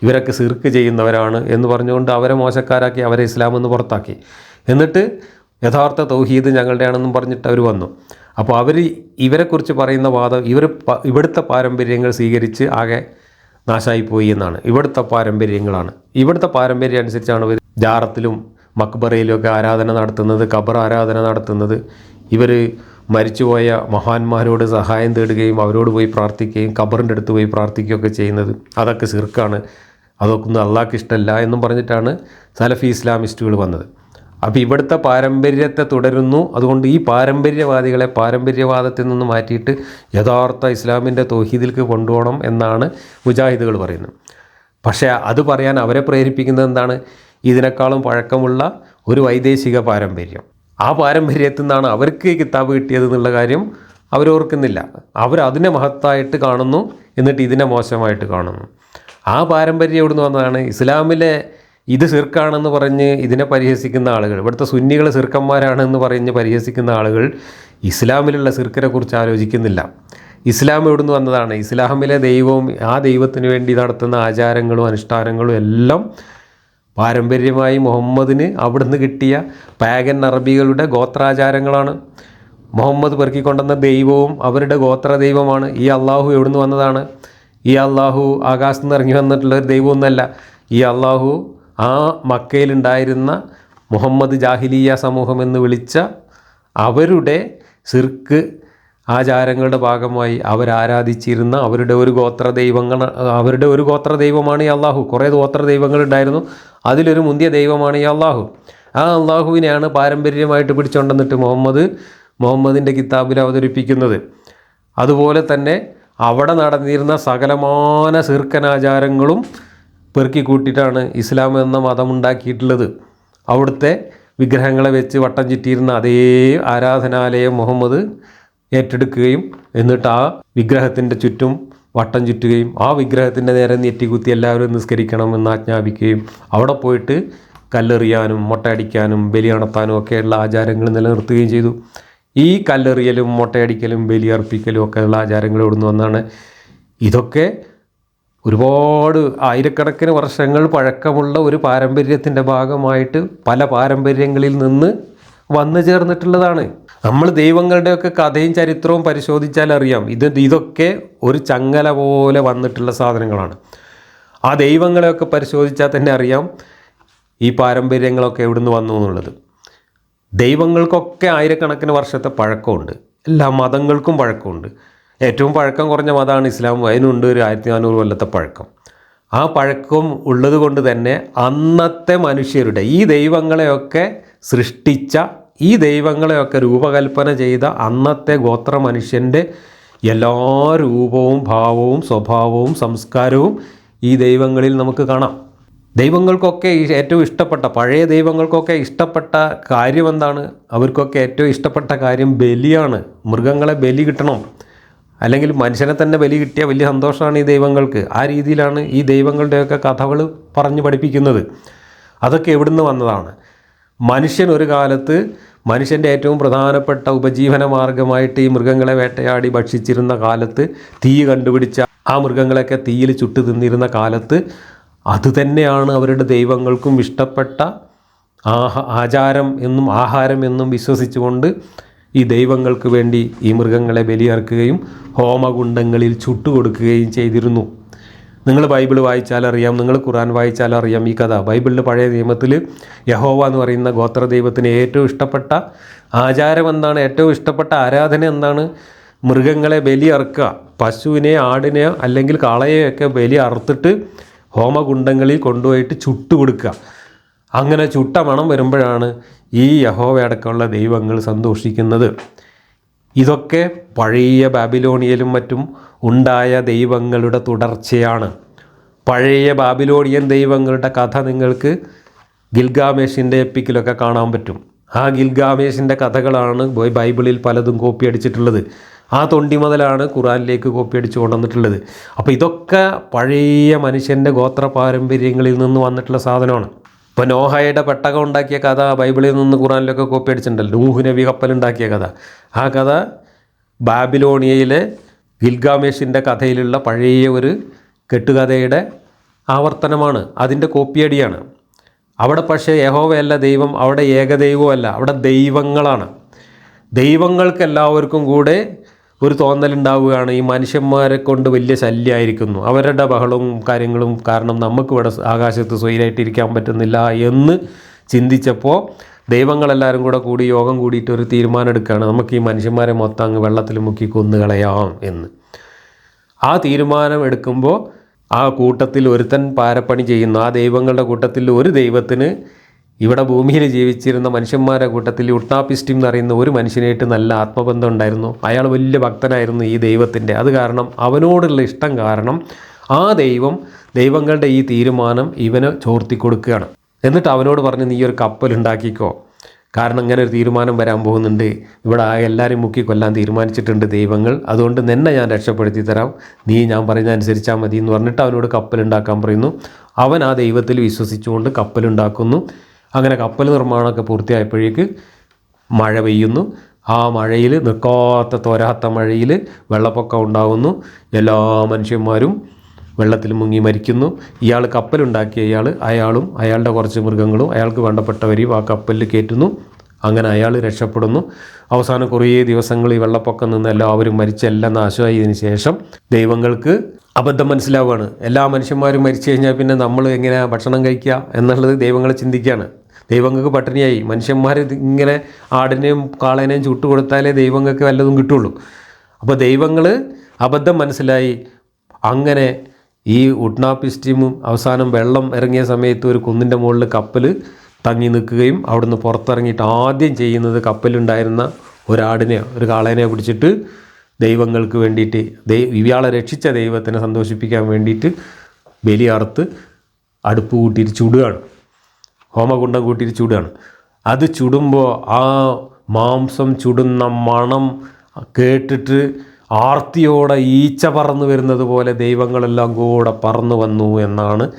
ഇവരൊക്കെ സിർക്ക് ചെയ്യുന്നവരാണ് എന്ന് പറഞ്ഞുകൊണ്ട് അവരെ മോശക്കാരാക്കി അവരെ ഇസ്ലാമെന്ന് പുറത്താക്കി. എന്നിട്ട് യഥാർത്ഥ തൗഹീദ് ഞങ്ങളുടെയാണെന്നും പറഞ്ഞിട്ട് അവർ വന്നു. അപ്പോൾ അവർ ഇവരെക്കുറിച്ച് പറയുന്ന വാദം ഇവർ ഇവിടുത്തെ പാരമ്പര്യങ്ങൾ സ്വീകരിച്ച് ആകെ നാശമായിപ്പോയി എന്നാണ്. ഇവിടുത്തെ പാരമ്പര്യങ്ങളാണ്. ഇവിടുത്തെ പാരമ്പര്യം അനുസരിച്ചാണ് ഇവർ ജാറത്തിലും മക്ബറയിലുമൊക്കെ ആരാധന നടത്തുന്നത് ഖബർ ആരാധന നടത്തുന്നത്. ഇവർ മരിച്ചുപോയ മഹാന്മാരോട് സഹായം തേടുകയും അവരോട് പോയി പ്രാർത്ഥിക്കുകയും ഖബറിന്റെ അടുത്ത് പോയി പ്രാർത്ഥിക്കുകയൊക്കെ ചെയ്യുന്നത് അതൊക്കെ സിർക്കാണ്. അതൊക്കെ ഒന്നും അള്ളാഹ്ക്ക് ഇഷ്ടമല്ല എന്നും പറഞ്ഞിട്ടാണ് സലഫി ഇസ്ലാമിസ്റ്റുകൾ വന്നത്. അപ്പോൾ ഇവിടുത്തെ പാരമ്പര്യത്തെ തുടരുന്നു. അതുകൊണ്ട് ഈ പാരമ്പര്യവാദികളെ പാരമ്പര്യവാദത്തിൽ നിന്ന് മാറ്റിയിട്ട് യഥാർത്ഥ ഇസ്ലാമിന്റെ തോഹീദിലേക്ക് കൊണ്ടുപോകണം എന്നാണ് മുജാഹിദുകൾ പറയുന്നത്. പക്ഷേ അത് പറയാൻ അവരെ പ്രേരിപ്പിക്കുന്നത് എന്താണ്? ഇതിനേക്കാളും പഴക്കമുള്ള ഒരു വൈദേശിക പാരമ്പര്യം. ആ പാരമ്പര്യത്തിൽ നിന്നാണ് അവർക്ക് കിതാബ് കിട്ടിയത് എന്നുള്ള കാര്യം അവരോർക്കുന്നില്ല അവർ അതിനെ മഹത്തായിട്ട് കാണുന്നു എന്നിട്ട് ഇതിനെ മോശമായിട്ട് കാണുന്നു. ആ പാരമ്പര്യം എവിടുന്ന് വന്നതാണ്? ഇസ്ലാമിലെ ഇത് സിർക്കാണെന്ന് പറഞ്ഞ് ഇതിനെ പരിഹസിക്കുന്ന ആളുകൾ ഇവിടുത്തെ സുന്നികൾ സിർക്കന്മാരാണെന്ന് പറഞ്ഞ് പരിഹസിക്കുന്ന ആളുകൾ ഇസ്ലാമിലുള്ള സിർക്കിനെ കുറിച്ച് ആലോചിക്കുന്നില്ല. ഇസ്ലാം എവിടുന്ന് വന്നതാണ്? ഇസ്ലാമിലെ ദൈവവും ആ ദൈവത്തിന് വേണ്ടി നടത്തുന്ന ആചാരങ്ങളും അനുഷ്ഠാനങ്ങളും എല്ലാം പാരമ്പര്യമായി മുഹമ്മദിന് അവിടുന്ന് കിട്ടിയ പാഗൻ അറബികളുടെ ഗോത്രാചാരങ്ങളാണ്. മുഹമ്മദ് പെറുക്കിക്കൊണ്ടുവന്ന ദൈവവും അവരുടെ ഗോത്ര ദൈവമാണ്. ഈ അള്ളാഹു എവിടുന്ന് വന്നതാണ്? ഈ അള്ളാഹു ആകാശത്ത് നിന്ന് ഇറങ്ങി വന്നിട്ടുള്ള ഒരു ദൈവമൊന്നുമല്ല. ഈ അള്ളാഹു ആ മക്കയിലുണ്ടായിരുന്ന മുഹമ്മദ് ജാഹിലിയ സമൂഹം എന്ന് വിളിച്ച അവരുടെ സിർക്ക് ആചാരങ്ങളുടെ ഭാഗമായി അവരാരാധിച്ചിരുന്ന അവരുടെ ഒരു ഗോത്ര ദൈവങ്ങൾ അവരുടെ ഒരു ഗോത്ര ദൈവമാണ് ഈ അള്ളാഹു. കുറേ ഗോത്ര ദൈവങ്ങളുണ്ടായിരുന്നു അതിലൊരു മുന്തിയ ദൈവമാണ് ഈ അള്ളാഹു. ആ അള്ളാഹുവിനെയാണ് പാരമ്പര്യമായിട്ട് പിടിച്ചുകൊണ്ടെന്നിട്ട് മുഹമ്മദ് മുഹമ്മദിന്റെ കിതാബിൽ അവതരിപ്പിക്കുന്നത്. അതുപോലെ തന്നെ അവിടെ നടന്നിരുന്ന സകലമാന സിർക്കനാചാരങ്ങളും പെറുക്കി കൂട്ടിയിട്ടാണ് ഇസ്ലാം എന്ന മതം ഉണ്ടാക്കിയിട്ടുള്ളത്. അവിടുത്തെ വിഗ്രഹങ്ങളെ വെച്ച് വട്ടം ചുറ്റിയിരുന്ന അതേ ആരാധനാലയം മുഹമ്മദ് ഏറ്റെടുക്കുകയും എന്നിട്ട് ആ വിഗ്രഹത്തിന്റെ ചുറ്റും വട്ടം ചുറ്റുകയും ആ വിഗ്രഹത്തിന്റെ നേരെ നെറ്റികുത്തി എല്ലാവരും നിസ്കരിക്കണം എന്ന് ആജ്ഞാപിക്കുകയും അവിടെ പോയിട്ട് കല്ലെറിയാനും മുട്ടയടിക്കാനും ബലി നടത്താനും ഒക്കെയുള്ള ആചാരങ്ങൾ നിലനിർത്തുകയും ചെയ്തു. ഈ കല്ലെറിയലും മുട്ടയടിക്കലും ബലിയർപ്പിക്കലും ഒക്കെയുള്ള ആചാരങ്ങൾ ഇവിടുന്ന് വന്നാണ്. ഇതൊക്കെ ഒരുപാട് ആയിരക്കണക്കിന് വർഷങ്ങൾ പഴക്കമുള്ള ഒരു പാരമ്പര്യത്തിന്റെ ഭാഗമായിട്ട് പല പാരമ്പര്യങ്ങളിൽ നിന്ന് വന്നു ചേർന്നിട്ടുള്ളതാണ്. നമ്മൾ ദൈവങ്ങളുടെയൊക്കെ കഥയും ചരിത്രവും പരിശോധിച്ചാൽ അറിയാം. ഇത് ഇതൊക്കെ ഒരു ചങ്ങല പോലെ വന്നിട്ടുള്ള സാധനങ്ങളാണ്. ആ ദൈവങ്ങളെയൊക്കെ പരിശോധിച്ചാൽ തന്നെ അറിയാം ഈ പാരമ്പര്യങ്ങളൊക്കെ എവിടുന്ന് വന്നു എന്നുള്ളത്. ദൈവങ്ങൾക്കൊക്കെ ആയിരക്കണക്കിന് വർഷത്തെ പഴക്കമുണ്ട്. എല്ലാ മതങ്ങൾക്കും പഴക്കമുണ്ട്. ഏറ്റവും പഴക്കം കുറഞ്ഞ മതമാണ് ഇസ്ലാം. അതിനുണ്ട് ഒരു ആയിരത്തി നാനൂറ് കൊല്ലത്തെ പഴക്കം. ആ പഴക്കം ഉള്ളത് കൊണ്ട് തന്നെ അന്നത്തെ മനുഷ്യരുടെ ഈ ദൈവങ്ങളെയൊക്കെ സൃഷ്ടിച്ച ഈ ദൈവങ്ങളെയൊക്കെ രൂപകൽപ്പന ചെയ്ത അന്നത്തെ ഗോത്ര മനുഷ്യന്റെ എല്ലാ രൂപവും ഭാവവും സ്വഭാവവും സംസ്കാരവും ഈ ദൈവങ്ങളിൽ നമുക്ക് കാണാം. ദൈവങ്ങൾക്കൊക്കെ ഏറ്റവും ഇഷ്ടപ്പെട്ട പഴയ ദൈവങ്ങൾക്കൊക്കെ ഇഷ്ടപ്പെട്ട കാര്യം എന്താണ്? അവർക്കൊക്കെ ഏറ്റവും ഇഷ്ടപ്പെട്ട കാര്യം ബലിയാണ്. മൃഗങ്ങളെ ബലി കിട്ടണം. അല്ലെങ്കിൽ മനുഷ്യനെ തന്നെ ബലി കിട്ടിയ വലിയ സന്തോഷമാണ് ഈ ദൈവങ്ങൾക്ക്. ആ രീതിയിലാണ് ഈ ദൈവങ്ങളുടെയൊക്കെ കഥകൾ പറഞ്ഞു പഠിപ്പിക്കുന്നത്. അതൊക്കെ എവിടുന്ന് വന്നതാണ്? മനുഷ്യൻ ഒരു കാലത്ത് മനുഷ്യന്റെ ഏറ്റവും പ്രധാനപ്പെട്ട ഉപജീവന മാർഗമായിട്ട് ഈ മൃഗങ്ങളെ വേട്ടയാടി ഭക്ഷിച്ചിരുന്ന കാലത്ത് തീ കണ്ടുപിടിച്ച ആ മൃഗങ്ങളെയൊക്കെ തീയിൽ ചുട്ടു തിന്നിരുന്ന കാലത്ത് അതുതന്നെയാണ് അവരുടെ ദൈവങ്ങൾക്കും ഇഷ്ടപ്പെട്ട ആഹ ആചാരം എന്നും ആഹാരം എന്നും വിശ്വസിച്ചുകൊണ്ട് ഈ ദൈവങ്ങൾക്ക് വേണ്ടി ഈ മൃഗങ്ങളെ ബലിയർക്കുകയും ഹോമകുണ്ടങ്ങളിൽ ചുട്ടുകൊടുക്കുകയും ചെയ്തിരുന്നു. നിങ്ങൾ ബൈബിൾ വായിച്ചാലറിയാം നിങ്ങൾ ഖുറാൻ വായിച്ചാലറിയാം ഈ കഥ. ബൈബിളിൽ പഴയ നിയമത്തിൽ യഹോവ എന്ന് പറയുന്ന ഗോത്രദൈവത്തിന് ഏറ്റവും ഇഷ്ടപ്പെട്ട ആചാരം എന്താണ്? ഏറ്റവും ഇഷ്ടപ്പെട്ട ആരാധന എന്താണ്? മൃഗങ്ങളെ ബലി പശുവിനെ ആടിനെ അല്ലെങ്കിൽ കാളയെയൊക്കെ ബലി അറുത്തിട്ട് ഹോമകുണ്ടങ്ങളിൽ കൊണ്ടുപോയിട്ട് ചുട്ടു കൊടുക്കുക അങ്ങനെ ചുട്ട മണം വരുമ്പോഴാണ് ഈ യഹോവയടക്കമുള്ള ദൈവങ്ങൾ സന്തോഷിക്കുന്നത്. ഇതൊക്കെ പഴയ ബാബിലോണിയയിലും മറ്റും ഉണ്ടായ ദൈവങ്ങളുടെ തുടർച്ചയാണ്. പഴയ ബാബിലോണിയൻ ദൈവങ്ങളുടെ കഥ നിങ്ങൾക്ക് ഗിൽഗാമേഷിന്റെ എപ്പിക്കിലൊക്കെ കാണാൻ പറ്റും. ആ ഗിൽഗാമേഷിന്റെ കഥകളാണ് ബൈബിളിൽ പലതും കോപ്പി അടിച്ചിട്ടുള്ളത്. ആ തൊണ്ടി മുതലാണ് ഖുറാനിലേക്ക് കോപ്പി അടിച്ച് കൊണ്ടുവന്നിട്ടുള്ളത്. അപ്പോൾ ഇതൊക്കെ പഴയ മനുഷ്യന്റെ ഗോത്ര പാരമ്പര്യങ്ങളിൽ നിന്ന് വന്നിട്ടുള്ള സാധനമാണ്. ഇപ്പോൾ നോഹയുടെ പെട്ടകം ഉണ്ടാക്കിയ കഥ ബൈബിളിൽ നിന്ന് ഖുറാനിലൊക്കെ കോപ്പി അടിച്ചിട്ടുണ്ടല്ലോ. നൂഹ് നബി കപ്പലുണ്ടാക്കിയ കഥ. ആ കഥ ബാബിലോണിയയിലെ ഗിൽഗാമേഷിന്റെ കഥയിലുള്ള പഴയ ഒരു കെട്ടുകഥയുടെ ആവർത്തനമാണ്. അതിന്റെ കോപ്പിയടിയാണ് അവിടെ പക്ഷേ യഹോവയല്ല ദൈവം അവിടെ ഏകദൈവമല്ല അവിടെ ദൈവങ്ങളാണ്. ദൈവങ്ങൾക്കെല്ലാവർക്കും കൂടെ ഒരു തോന്നലുണ്ടാവുകയാണ്. ഈ മനുഷ്യന്മാരെ കൊണ്ട് വലിയ ശല്യമായിരിക്കുന്നു അവരുടെ ബഹളവും കാര്യങ്ങളും കാരണം നമുക്ക് ഇവിടെ ആകാശത്ത് സ്വൈരായിട്ടിരിക്കാൻ പറ്റുന്നില്ല എന്ന് ചിന്തിച്ചപ്പോൾ ദൈവങ്ങളെല്ലാവരും കൂടെ കൂടി യോഗം കൂടിയിട്ട് ഒരു തീരുമാനം എടുക്കുകയാണ് നമുക്ക് ഈ മനുഷ്യന്മാരെ മൊത്തം അങ്ങ് വെള്ളത്തിൽ മുക്കി കൊന്നുകളയാം എന്ന്. ആ തീരുമാനം എടുക്കുമ്പോൾ ആ കൂട്ടത്തിൽ ഒരുത്തൻ പാരപ്പണി ചെയ്യുന്നു. ആ ദൈവങ്ങളുടെ കൂട്ടത്തിൽ ഒരു ദൈവത്തിന് ഇവിടെ ഭൂമിയിൽ ജീവിച്ചിരുന്ന മനുഷ്യന്മാരുടെ കൂട്ടത്തിൽ ഉട്ടാപ്പിസ്റ്റിം എന്ന് പറയുന്ന ഒരു മനുഷ്യനായിട്ട് നല്ല ആത്മബന്ധം ഉണ്ടായിരുന്നു. അയാൾ വലിയ ഭക്തനായിരുന്നു ഈ ദൈവത്തിന്റെ. അത് കാരണം അവനോടുള്ള ഇഷ്ടം കാരണം ആ ദൈവം ദൈവങ്ങളുടെ ഈ തീരുമാനം ഇവന് ചോർത്തി കൊടുക്കുകയാണ്. എന്നിട്ട് അവനോട് പറഞ്ഞ് നീ ഒരു കപ്പൽ ഉണ്ടാക്കിക്കോ. കാരണം ഇങ്ങനെ ഒരു തീരുമാനം വരാൻ പോകുന്നുണ്ട്. ഇവിടെ എല്ലാവരും മുക്കി കൊല്ലാൻ തീരുമാനിച്ചിട്ടുണ്ട് ദൈവങ്ങൾ. അതുകൊണ്ട് നിന്നെ ഞാൻ രക്ഷപ്പെടുത്തി തരാം. നീ ഞാൻ പറയുന്ന അനുസരിച്ചാൽ മതി എന്ന് പറഞ്ഞിട്ട് അവനോട് കപ്പലുണ്ടാക്കാൻ പറയുന്നു. അവൻ ആ ദൈവത്തിൽ വിശ്വസിച്ചുകൊണ്ട് കപ്പലുണ്ടാക്കുന്നു അങ്ങനെ കപ്പൽ നിർമ്മാണമൊക്കെ പൂർത്തിയായപ്പോഴേക്ക് മഴ പെയ്യുന്നു. ആ മഴയിൽ നിൽക്കാത്ത തോരാത്ത മഴയിൽ വെള്ളപ്പൊക്കം ഉണ്ടാകുന്നു എല്ലാ മനുഷ്യന്മാരും വെള്ളത്തിൽ മുങ്ങി മരിക്കുന്നു. ഇയാൾ കപ്പലുണ്ടാക്കിയ ഇയാൾ അയാളും അയാളുടെ കുറച്ച് മൃഗങ്ങളും അയാൾക്ക് വേണ്ടപ്പെട്ടവരെയും ആ കപ്പലിൽ കയറ്റുന്നു. അങ്ങനെ അയാൾ രക്ഷപ്പെടുന്നു. അവസാനം കുറേ ദിവസങ്ങൾ ഈ വെള്ളപ്പൊക്കം നിന്ന് എല്ലാവരും മരിച്ച് എല്ലാം നാശമായതിനു ശേഷം ദൈവങ്ങൾക്ക് അബദ്ധം മനസ്സിലാവുകയാണ്. എല്ലാ മനുഷ്യന്മാരും മരിച്ചു കഴിഞ്ഞാൽ പിന്നെ നമ്മൾ എങ്ങനെ ഭക്ഷണം കഴിക്കുക എന്നുള്ളത് ദൈവങ്ങളെ ചിന്തിക്കുകയാണ്. ദൈവങ്ങൾക്ക് പട്ടിണിയായി. മനുഷ്യന്മാർ ഇങ്ങനെ ആടിനെയും കാളേനെയും ചുട്ടു കൊടുത്താലേ ദൈവങ്ങൾക്ക് വല്ലതും കിട്ടുള്ളൂ. അപ്പോൾ ദൈവങ്ങൾ അബദ്ധം മനസ്സിലായി. അങ്ങനെ ഈ ഉഡ്നാപ്പിസ്റ്റീമും അവസാനം വെള്ളം ഇറങ്ങിയ സമയത്ത് ഒരു കുന്നിന്റെ മുകളിൽ കപ്പൽ തങ്ങി നിൽക്കുകയും അവിടുന്ന് പുറത്തിറങ്ങിയിട്ട് ആദ്യം ചെയ്യുന്നത് കപ്പലുണ്ടായിരുന്ന ഒരാടിനെ ഒരു കാളേനെ പിടിച്ചിട്ട് ദൈവങ്ങൾക്ക് വേണ്ടിയിട്ട് ദൈ ഇയാളെ രക്ഷിച്ച ദൈവത്തിനെ സന്തോഷിപ്പിക്കാൻ വേണ്ടിയിട്ട് ബലി അറുത്ത് അടുപ്പ് കൂട്ടിയിട്ട് ചുടുകയാണ്. ഹോമകുണ്ടം കൂട്ടിയിട്ട് ചുടുകയാണ്. അത് ചുടുമ്പോൾ ആ മാംസം ചുടുന്ന മണം കേട്ടിട്ട് ആർത്തിയോടെ ഈച്ച പറന്നു വരുന്നത് പോലെ ദൈവങ്ങളെല്ലാം കൂടെ പറന്നു വന്നു എന്നാണ്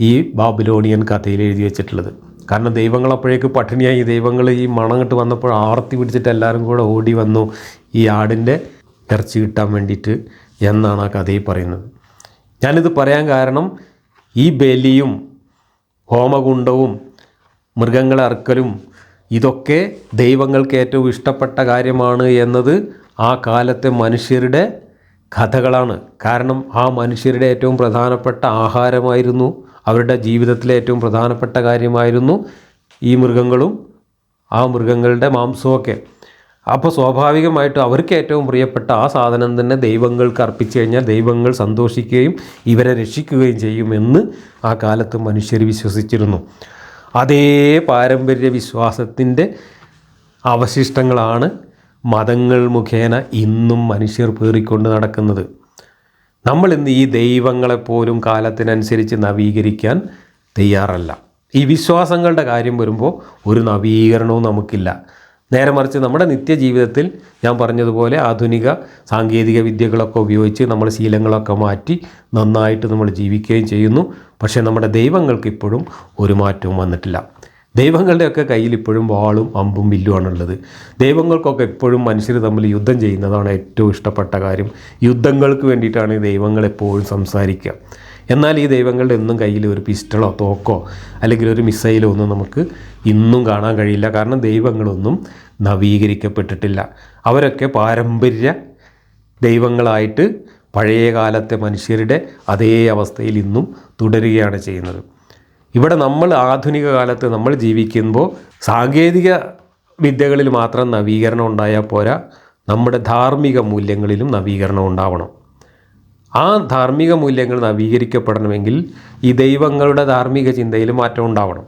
ഈ ബാബിലോണിയൻ കഥയിൽ എഴുതി വെച്ചിട്ടുള്ളത്. കാരണം ദൈവങ്ങൾ അപ്പോഴേക്ക് പട്ടിണിയായി ദൈവങ്ങൾ ഈ മണം കിട്ട് വന്നപ്പോൾ ആർത്തി പിടിച്ചിട്ട് എല്ലാവരും കൂടെ ഓടി വന്നു. ഈ ആടിന്റെ ഇറച്ചി കിട്ടാൻ വേണ്ടിയിട്ട് എന്നാണ് ആ കഥയിൽ പറയുന്നത്. ഞാനിത് പറയാൻ കാരണം ഈ ബലിയും ഹോമകുണ്ടവും മൃഗങ്ങളെ അറുക്കലും ഇതൊക്കെ ദൈവങ്ങൾക്ക് ഏറ്റവും ഇഷ്ടപ്പെട്ട കാര്യമാണ് എന്നത് ആ കാലത്തെ മനുഷ്യരുടെ കഥകളാണ്. കാരണം ആ മനുഷ്യരുടെ ഏറ്റവും പ്രധാനപ്പെട്ട ആഹാരമായിരുന്നു അവരുടെ ജീവിതത്തിലെ ഏറ്റവും പ്രധാനപ്പെട്ട കാര്യമായിരുന്നു ഈ മൃഗങ്ങളും ആ മൃഗങ്ങളുടെ മാംസമൊക്കെ അപ്പോൾ സ്വാഭാവികമായിട്ടും അവർക്ക് ഏറ്റവും പ്രിയപ്പെട്ട ആ സാധനം തന്നെ ദൈവങ്ങൾക്ക് അർപ്പിച്ചു കഴിഞ്ഞാൽ ദൈവങ്ങൾ സന്തോഷിക്കുകയും ഇവരെ രക്ഷിക്കുകയും ചെയ്യുമെന്ന് ആ കാലത്ത് മനുഷ്യർ വിശ്വസിച്ചിരുന്നു. അതേ പാരമ്പര്യ വിശ്വാസത്തിന്റെ അവശിഷ്ടങ്ങളാണ് മതങ്ങൾ മുഖേന ഇന്നും മനുഷ്യർ പേറിക്കൊണ്ട് നടക്കുന്നത്. നമ്മൾ ഇന്ന് ഈ ദൈവങ്ങളെപ്പോലും കാലത്തിനനുസരിച്ച് നവീകരിക്കാൻ തയ്യാറല്ല. ഈ വിശ്വാസങ്ങളുടെ കാര്യം വരുമ്പോൾ ഒരു നവീകരണവും നമുക്കില്ല. നേരെ മറിച്ച് നമ്മുടെ നിത്യജീവിതത്തിൽ ഞാൻ പറഞ്ഞതുപോലെ ആധുനിക സാങ്കേതിക വിദ്യകളൊക്കെ ഉപയോഗിച്ച് നമ്മൾ ശീലങ്ങളൊക്കെ മാറ്റി നന്നായിട്ട് നമ്മൾ ജീവിക്കുകയും ചെയ്യുന്നു. പക്ഷേ നമ്മുടെ ദൈവങ്ങൾക്ക് ഇപ്പോഴും ഒരു മാറ്റവും വന്നിട്ടില്ല. ദൈവങ്ങളുടെയൊക്കെ കയ്യിൽ ഇപ്പോഴും വാളും അമ്പും വില്ലുമാണുള്ളത് ദൈവങ്ങൾക്കൊക്കെ എപ്പോഴും മനുഷ്യർ തമ്മിൽ യുദ്ധം ചെയ്യുന്നതാണ് ഏറ്റവും ഇഷ്ടപ്പെട്ട കാര്യം. യുദ്ധങ്ങൾക്ക് വേണ്ടിയിട്ടാണ് ഈ ദൈവങ്ങൾ എപ്പോഴും സംസാരിക്കുക. എന്നാൽ ഈ ദൈവങ്ങളുടെ ഒന്നും കയ്യിൽ ഒരു പിസ്റ്റളോ തോക്കോ അല്ലെങ്കിൽ ഒരു മിസൈലോ ഒന്നും നമുക്ക് ഇന്നും കാണാൻ കഴിയില്ല. കാരണം ദൈവങ്ങളൊന്നും നവീകരിക്കപ്പെട്ടിട്ടില്ല. അവരൊക്കെ പാരമ്പര്യ ദൈവങ്ങളായിട്ട് പഴയ കാലത്തെ മനുഷ്യരുടെ അതേ അവസ്ഥയിൽ ഇന്നും തുടരുകയാണ് ചെയ്യുന്നത്. ഇവിടെ നമ്മൾ ആധുനിക കാലത്ത് നമ്മൾ ജീവിക്കുമ്പോൾ സാങ്കേതിക വിദ്യകളിൽ മാത്രം നവീകരണം ഉണ്ടായാൽ പോരാ നമ്മുടെ ധാർമ്മിക മൂല്യങ്ങളിലും നവീകരണം ഉണ്ടാവണം. ആ ധാർമ്മിക മൂല്യങ്ങൾ നവീകരിക്കപ്പെടണമെങ്കിൽ ഈ ദൈവങ്ങളുടെ ധാർമ്മിക ചിന്തയിൽ മാറ്റം ഉണ്ടാവണം.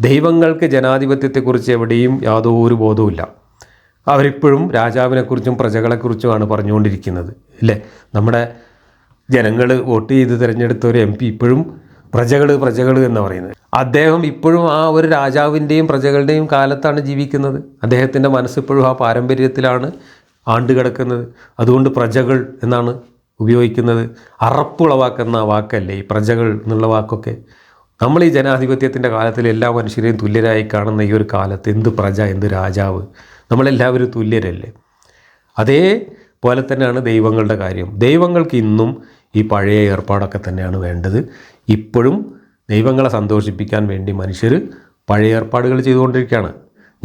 ദൈവങ്ങൾക്ക് ജനാധിപത്യത്തെക്കുറിച്ച് എവിടെയും യാതൊരു ബോധവുമില്ല അവരിപ്പോഴും രാജാവിനെക്കുറിച്ചും പ്രജകളെക്കുറിച്ചുമാണ് പറഞ്ഞുകൊണ്ടിരിക്കുന്നത് അല്ലേ? നമ്മുടെ ജനങ്ങൾ വോട്ട് ചെയ്ത് തിരഞ്ഞെടുത്ത ഒരു എം പി ഇപ്പോഴും പ്രജകൾ പ്രജകൾ എന്ന് പറയുന്നത്. അദ്ദേഹം ഇപ്പോഴും ആ ഒരു രാജാവിന്റെയും പ്രജകളുടെയും കാലത്താണ് ജീവിക്കുന്നത്. അദ്ദേഹത്തിന്റെ മനസ്സിപ്പോഴും ആ പാരമ്പര്യത്തിലാണ് ആണ്ട് കിടക്കുന്നത്. അതുകൊണ്ട് പ്രജകൾ എന്നാണ് ഉപയോഗിക്കുന്നത്. അറപ്പുളവാക്കുന്ന വാക്കല്ലേ ഈ പ്രജകൾ എന്നുള്ള വാക്കൊക്കെ. നമ്മൾ ഈ ജനാധിപത്യത്തിന്റെ കാലത്തിൽ എല്ലാ മനുഷ്യരെയും തുല്യരായി കാണുന്ന ഈ ഒരു കാലത്ത് എന്ത് പ്രജ എന്ത് രാജാവ്? നമ്മളെല്ലാവരും തുല്യരല്ലേ? അതേപോലെ തന്നെയാണ് ദൈവങ്ങളുടെ കാര്യം. ദൈവങ്ങൾക്ക് ഇന്നും ഈ പഴയ ഏർപ്പാടൊക്കെ തന്നെയാണ് വേണ്ടത്. ഇപ്പോഴും ദൈവങ്ങളെ സന്തോഷിപ്പിക്കാൻ വേണ്ടി മനുഷ്യർ പഴയ ഏർപ്പാടുകൾ ചെയ്തുകൊണ്ടിരിക്കുകയാണ്.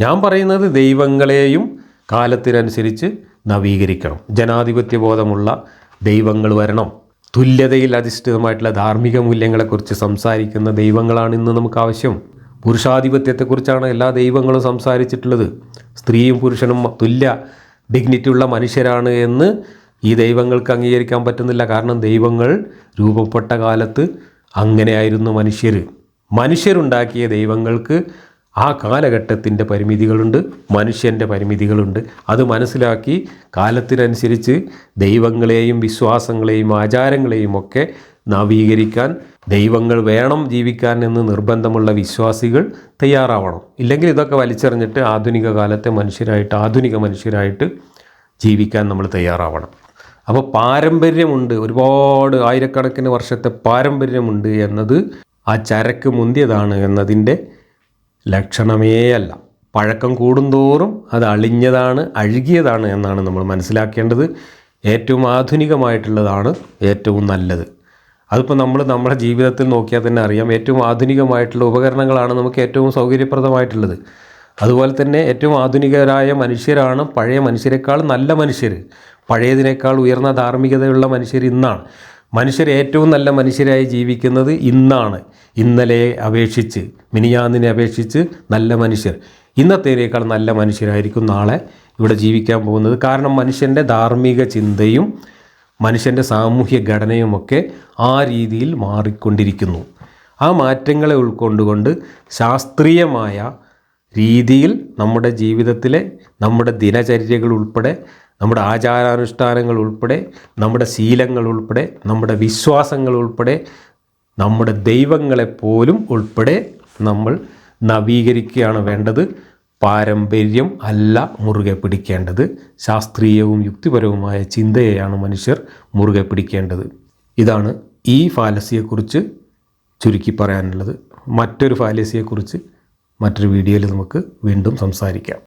ഞാൻ പറയുന്നത് ദൈവങ്ങളെയും കാലത്തിനനുസരിച്ച് നവീകരിക്കണം. ജനാധിപത്യ ബോധമുള്ള ദൈവങ്ങൾ വരണം. തുല്യതയിൽ അധിഷ്ഠിതമായിട്ടുള്ള ധാർമ്മിക മൂല്യങ്ങളെക്കുറിച്ച് സംസാരിക്കുന്ന ദൈവങ്ങളാണ് ഇന്ന് നമുക്ക് ആവശ്യം. പുരുഷാധിപത്യത്തെക്കുറിച്ചാണ് എല്ലാ ദൈവങ്ങളും സംസാരിച്ചിട്ടുള്ളത്. സ്ത്രീയും പുരുഷനും തുല്യ ഡിഗ്നിറ്റി ഉള്ള മനുഷ്യരാണ് എന്ന് ഈ ദൈവങ്ങൾക്ക് അംഗീകരിക്കാൻ പറ്റുന്നില്ല. കാരണം ദൈവങ്ങൾ രൂപപ്പെട്ട കാലത്ത് അങ്ങനെയായിരുന്നു മനുഷ്യർ മനുഷ്യരുണ്ടാക്കിയ ദൈവങ്ങൾക്ക് ആ കാലഘട്ടത്തിന്റെ പരിമിതികളുണ്ട് മനുഷ്യന്റെ പരിമിതികളുണ്ട്. അത് മനസ്സിലാക്കി കാലത്തിനനുസരിച്ച് ദൈവങ്ങളെയും വിശ്വാസങ്ങളെയും ആചാരങ്ങളെയും ഒക്കെ നവീകരിക്കാൻ ദൈവങ്ങൾ വേണം ജീവിക്കാൻ എന്ന് നിർബന്ധമുള്ള വിശ്വാസികൾ തയ്യാറാവണം. ഇല്ലെങ്കിൽ ഇതൊക്കെ വലിച്ചെറിഞ്ഞിട്ട് ആധുനിക കാലത്തെ മനുഷ്യരായിട്ട് ആധുനിക മനുഷ്യരായിട്ട് ജീവിക്കാൻ നമ്മൾ തയ്യാറാവണം. അപ്പോൾ പാരമ്പര്യമുണ്ട്. ഒരുപാട് ആയിരക്കണക്കിന് വർഷത്തെ പാരമ്പര്യമുണ്ട് എന്നത് ആ ചരക്ക് മുന്തിയതാണ് എന്നതിന്റെ ലക്ഷണമേ അല്ല. പഴക്കം കൂടുന്തോറും അത് അളിഞ്ഞതാണ് അഴുകിയതാണ് എന്നാണ് നമ്മൾ മനസ്സിലാക്കേണ്ടത്. ഏറ്റവും ആധുനികമായിട്ടുള്ളതാണ് ഏറ്റവും നല്ലത്. അതിപ്പോൾ നമ്മൾ നമ്മുടെ ജീവിതത്തിൽ നോക്കിയാൽ തന്നെ അറിയാം ഏറ്റവും ആധുനികമായിട്ടുള്ള ഉപകരണങ്ങളാണ് നമുക്ക് ഏറ്റവും സൗകര്യപ്രദമായിട്ടുള്ളത്. അതുപോലെ തന്നെ ഏറ്റവും ആധുനികരായ മനുഷ്യരാണ് പഴയ മനുഷ്യരെക്കാൾ നല്ല മനുഷ്യർ. പഴയതിനേക്കാൾ ഉയർന്ന ധാർമ്മികതയുള്ള മനുഷ്യർ ഇന്നാണ്. മനുഷ്യർ ഏറ്റവും നല്ല മനുഷ്യരായി ജീവിക്കുന്നത് ഇന്നാണ്. ഇന്നലെ അപേക്ഷിച്ച് മിനിയാന്നിനെ അപേക്ഷിച്ച് നല്ല മനുഷ്യർ. ഇന്നത്തേനേക്കാൾ നല്ല മനുഷ്യരായിരിക്കും നാളെ ഇവിടെ ജീവിക്കാൻ പോകുന്നത്. കാരണം മനുഷ്യന്റെ ധാർമ്മിക ചിന്തയും മനുഷ്യന്റെ സാമൂഹ്യ ഘടനയുമൊക്കെ ആ രീതിയിൽ മാറിക്കൊണ്ടിരിക്കുന്നു. ആ മാറ്റങ്ങളെ ഉൾക്കൊണ്ടുകൊണ്ട് ശാസ്ത്രീയമായ രീതിയിൽ നമ്മുടെ ജീവിതത്തിലെ നമ്മുടെ ദിനചര്യകൾ ഉൾപ്പെടെ നമ്മുടെ ആചാരാനുഷ്ഠാനങ്ങൾ ഉൾപ്പെടെ നമ്മുടെ ശീലങ്ങൾ ഉൾപ്പെടെ നമ്മുടെ വിശ്വാസങ്ങൾ ഉൾപ്പെടെ നമ്മുടെ ദൈവങ്ങളെപ്പോലും ഉൾപ്പെടെ നമ്മൾ നവീകരിക്കുകയാണ് വേണ്ടത്. പാരമ്പര്യം അല്ല മുറുകെ പിടിക്കേണ്ടത്. ശാസ്ത്രീയവും യുക്തിപരവുമായ ചിന്തയെയാണ് മനുഷ്യർ മുറുകെ പിടിക്കേണ്ടത്. ഇതാണ് ഈ ഫാലസിയെക്കുറിച്ച് ചുരുക്കി പറയാനുള്ളത്. മറ്റൊരു ഫാലസിയെക്കുറിച്ച് മറ്റൊരു വീഡിയോയിൽ നമുക്ക് വീണ്ടും സംസാരിക്കാം.